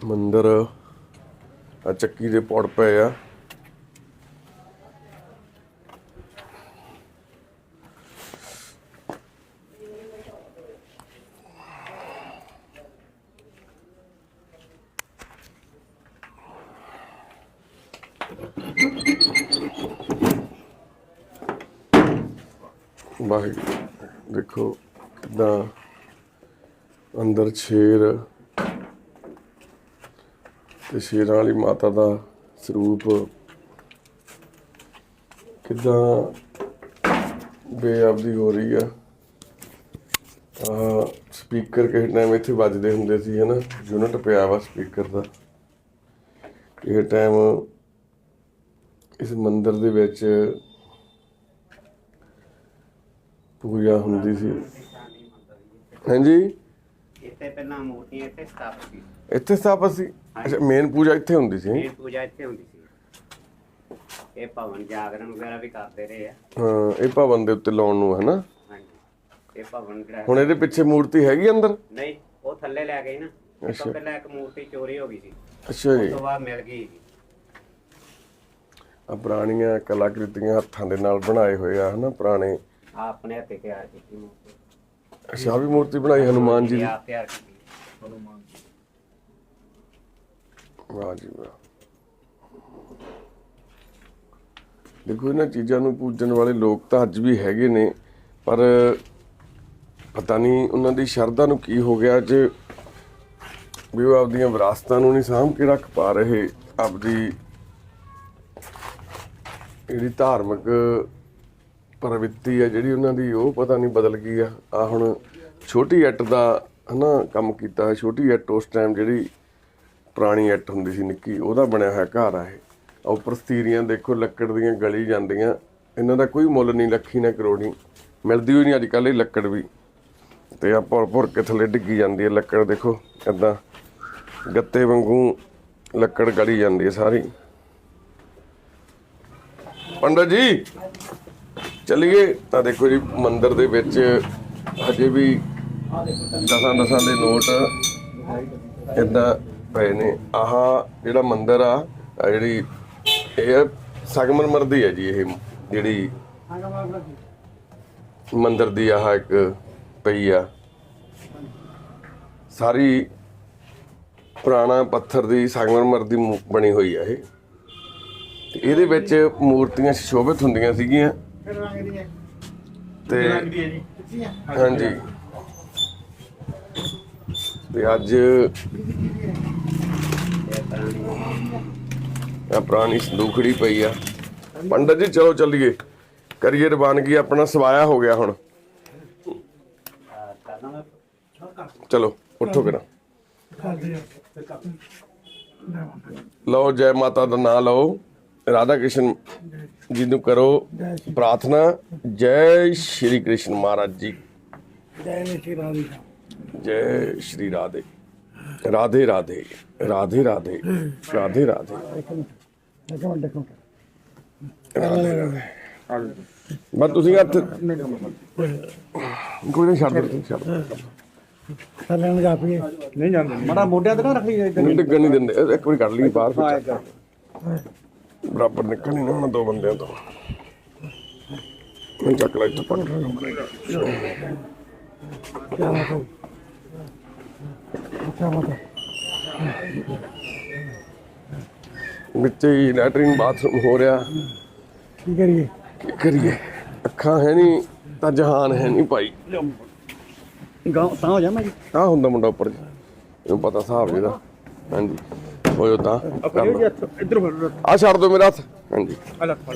ਮੰਦਰ ਆ, ਚੱਕੀ ਦੇ ਪੌੜ ਪਏ ਆ ਵਾਹਿਗੁਰੂ ਦੇਖੋ ਕਿੱਦਾਂ ਅੰਦਰ ਸ਼ੇਰ ਤੇ ਸ਼ੇਰਾਂ ਵਾਲੀ ਮਾਤਾ ਦਾ ਸਰੂਪ। ਕਿੱਦਾਂ ਬੇਅਬਦੀ ਹੋ ਰਹੀ ਆ। ਆ ਸਪੀਕਰ ਕਿਸੇ ਟਾਈਮ ਇੱਥੇ ਵੱਜਦੇ ਹੁੰਦੇ ਸੀ, ਹਨਾ? ਯੂਨਿਟ ਪਿਆ ਵਾ ਸਪੀਕਰ ਦਾ। ਕਿਸੇ ਟਾਈਮ ਇਸ ਮੰਦਿਰ ਦੇ ਵਿੱਚ ਪੂਜਾ ਹੁੰਦੀ ਸੀ। ਹਾਂਜੀ?
ਇੱਥੇ ਪਹਿਲਾਂ ਮੂਰਤੀਆਂ ਇੱਥੇ ਸਥਾਪਿਤ ਸੀ।
ਇੱਥੇ ਸਥਾਪਿਤ ਸੀ? ਅੱਛਾ ਮੇਨ ਪੂਜਾ ਇੱਥੇ ਹੁੰਦੀ ਸੀ।
ਇਹ ਪੂਜਾ ਇੱਥੇ ਹੁੰਦੀ ਸੀ। ਇਹ ਭਵਨ ਜਾਗਰਣ ਵਗੈਰਾ ਵੀ ਕਰਦੇ ਰਹੇ ਆ।
ਹਾਂ ਇਹ ਭਵਨ ਦੇ ਉੱਤੇ ਲਾਉਣ ਨੂੰ ਹੈ ਨਾ
ਹਾਂਜੀ। ਇਹ ਭਵਨ ਜਿਹੜਾ
ਹੁਣ ਇਹਦੇ ਪਿੱਛੇ ਮੂਰਤੀ ਹੈਗੀ ਅੰਦਰ?
ਨਹੀਂ ਉਹ ਥੱਲੇ ਲੈ ਗਈ ਨਾ। ਇਸ। ਤੋਂ ਪਹਿਲਾਂ ਇੱਕ ਮੂਰਤੀ ਚੋਰੀ ਹੋ ਗਈ ਸੀ।
ਅੱਛਾ
ਉਸ
ਜੀ
ਤੋਂ ਬਾਅਦ ਮਿਲ ਗਈ ਜੀ।
ਆ ਪੁਰਾਣੀਆਂ ਕਲਾਕ੍ਰਿਤੀਆਂ ਹੱਥਾਂ ਦੇ ਨਾਲ ਬਣਾਏ ਹੋਏ ਆ ਹਨਾ ਪੁਰਾਣੇ।
ਆਹ ਆਪਣੇ ਹੱਥੇ ਤਿਆਰ ਕੀਤੀ ਮੂਰਤੀ।
ਅੱਛਾ ਆਹ ਵੀ ਮੂਰਤੀ ਬਣਾਈ ਹਨੂਮਾਨ ਜੀ ਦੀ।
ਤਿਆਰ ਕੀਤੀ। ਹਨੂਮਾਨ ਜੀ
ਵਾਹ ਜੀ ਵਾਹ। ਦੇਖੋ ਇਹਨਾਂ ਚੀਜ਼ਾਂ ਨੂੰ ਪੂਜਣ ਵਾਲੇ ਲੋਕ ਤਾਂ ਅੱਜ ਵੀ ਹੈਗੇ ਨੇ ਪਰ ਪਤਾ ਨਹੀਂ ਉਹਨਾਂ ਦੀ ਸ਼ਰਧਾ ਨੂੰ ਕੀ ਹੋ ਗਿਆ ਅੱਜ ਵੀ ਉਹ ਆਪਦੀਆਂ ਵਿਰਾਸਤਾਂ ਨੂੰ ਨਹੀਂ ਸਾਂਭ ਕੇ ਰੱਖ ਪਾ ਰਹੇ। ਆਪਦੀ ਜਿਹੜੀ ਧਾਰਮਿਕ ਪ੍ਰਵਿੱਤੀ ਆ ਜਿਹੜੀ ਉਹਨਾਂ ਦੀ, ਉਹ ਪਤਾ ਨਹੀਂ ਬਦਲ ਗਈ ਆ। ਆ ਹੁਣ ਛੋਟੀ ਇੱਟ ਦਾ ਹਨਾ ਕੰਮ ਕੀਤਾ ਹੈ। ਛੋਟੀ ਇੱਟ ਉਸ ਟਾਈਮ ਜਿਹੜੀ ਪੁਰਾਣੀ ਇੱਟ ਹੁੰਦੀ ਸੀ ਨਿੱਕੀ, ਉਹਦਾ ਬਣਿਆ ਹੋਇਆ ਘਰ ਆ ਇਹ। ਉੱਪਰ ਸਤੀਰੀਆਂ ਦੇਖੋ, ਲੱਕੜ ਦੀਆਂ ਗਲੀ ਜਾਂਦੀਆਂ। ਇਹਨਾਂ ਦਾ ਕੋਈ ਮੁੱਲ ਨਹੀਂ, ਲੱਖੀ ਨਾ ਕਰੋੜੀ। ਮਿਲਦੀ ਹੋਈ ਨਹੀਂ ਅੱਜ ਕੱਲ੍ਹ ਇਹ ਲੱਕੜ ਵੀ। ਤੇ ਆ ਭੁਰ ਭੁਰ ਕੇ ਥੱਲੇ ਡਿੱਗੀ ਜਾਂਦੀ ਹੈ ਲੱਕੜ, ਦੇਖੋ ਏਦਾਂ ਗੱਤੇ ਵਾਂਗੂ ਲੱਕੜ ਗਲੀ ਜਾਂਦੀ ਹੈ ਸਾਰੀ। ਪੰਡਤ ਜੀ! ਚਲਿਏ, ਤਾਂ ਦੇਖੋ ਜੀ, ਮੰਦਿਰ ਦੇ ਵਿੱਚ ਹਜੇ ਵੀ ਦਸਾਂ ਦਸਾਂ ਦੇ ਨੋਟ ਇਦਾਂ ਪਏ ਨੇ। ਆਹ, ਜਿਹੜਾ ਮੰਦਿਰ ਆ ਜਿਹੜੀ ਇਹ ਸੰਗਮਰਮਰ ਦੀ ਹੈ ਜੀ ਇਹ, ਜਿਹੜੀ ਮੰਦਿਰ ਦੀ ਆਹ ਇੱਕ ਪਈ ਆ। ਸਾਰੀ ਪੁਰਾਣਾ ਪੱਥਰ ਦੀ ਸੰਗਮਰਮਰ ਦੀ ਬਣੀ ਹੋਈ ਆ ਇਹ। ਤੇ ਇਹਦੇ ਵਿੱਚ ਮੂਰਤੀਆਂ ਸ਼ੋਭਿਤ ਹੁੰਦੀਆਂ ਸੀਗੀਆਂ। ਤੇ ਹਾਂਜੀ। ਤੇ ਅੱਜ
ਇਹ ਪੁਰਾਣੀ
ਆ ਪੁਰਾਣੀ ਸੰਦੂਖੜੀ ਪਈ ਆ। ਪੰਡਤ ਜੀ ਚਲੋ ਚੱਲੀਏ। ਕਰੀਏ ਰਵਾਨਗੀ ਆਪਣਾ ਸਵਾਇਆ ਹੋ ਗਿਆ ਹੁਣ। ਚਲੋ ਉੱਠੋ ਕਰਾਂ ਲਓ ਜੈ ਮਾਤਾ ਦਾ ਨਾਮ ਲਓ। ਰਾਧਾ ਕ੍ਰਿਸ਼ਨ ਜੀ ਨੂੰ ਕਰੋ ਪ੍ਰਾਰਥਨਾ। ਜੈ ਸ਼੍ਰੀ ਕ੍ਰਿਸ਼ਨ ਮਹਾਰਾਜ ਜੀ।
ਜੈ ਰਾਧੀ।
ਸ਼੍ਰੀ ਰਾਧੇ। ਰਾਧੇ ਰਾਧੇ ਰਾਧੇ ਰਾਧੇ ਰਾਧੇ ਰਾਧੇ। ਬਸ ਤੁਸੀਂ ਹੱਥ ਕੋਈ ਨਹੀਂ ਛੱਡ ਦਿਓ ਛੱਡ
ਜਾ ਪਈਏ
ਨਹੀਂ ਜਾਂਦੇ। ਮੜਾ ਮੋਢਿਆਂ ਤੇ ਨਾ ਰੱਖ ਲਈ
ਨਹੀਂ ਡਿੱਗਣ ਨਹੀਂ ਦਿੰਦੇ। ਇੱਕ ਵਾਰੀ ਕੱਢ ਲਈ ਬਾਹਰ ਫਿਰ। ਬਰਾਬਰ ਨਿਕਲ ਨਹੀਂ ਨਾ ਹੁਣ ਦੋ ਬੰਦਿਆਂ ਤੋਂ। ਮੈਂ ਚੱਕ ਲੈ ਇੱਥੇ ਪੱਟ
ਕਿਆ ਹੈ ਕਿਆ
ਵਿੱਚ ਹੀ ਲੈਟਰਿਨ ਬਾਥਰੂਮ ਹੋ ਰਿਹਾ।
ਕੀ ਕਰੀਏ?
ਕੀ ਕਰੀਏ? ਅੱਖਾਂ ਹੈ ਨਹੀਂ ਤਾਂ ਜਹਾਨ ਹੈ ਨਹੀਂ ਭਾਈ।
ਗਾਂ ਤਾਂ ਹੋ ਜਾ ਮੈਂ
ਆ ਹੁੰਦਾ ਮੁੰਡਾ ਉੱਪਰ ਜੀ। ਇਹਨੂੰ ਪਤਾ ਹਿਸਾਬ ਜਿਹਦਾ ਹਾਂਜੀ। ਹੋਇਓ ਤਾਂ।
ਇੱਧਰ ਫੜ
ਆ ਛੱਡ ਦਿਓ ਮੇਰਾ ਹੱਥ। ਹਾਂਜੀ।
ਅਲੱਗ ਫੜ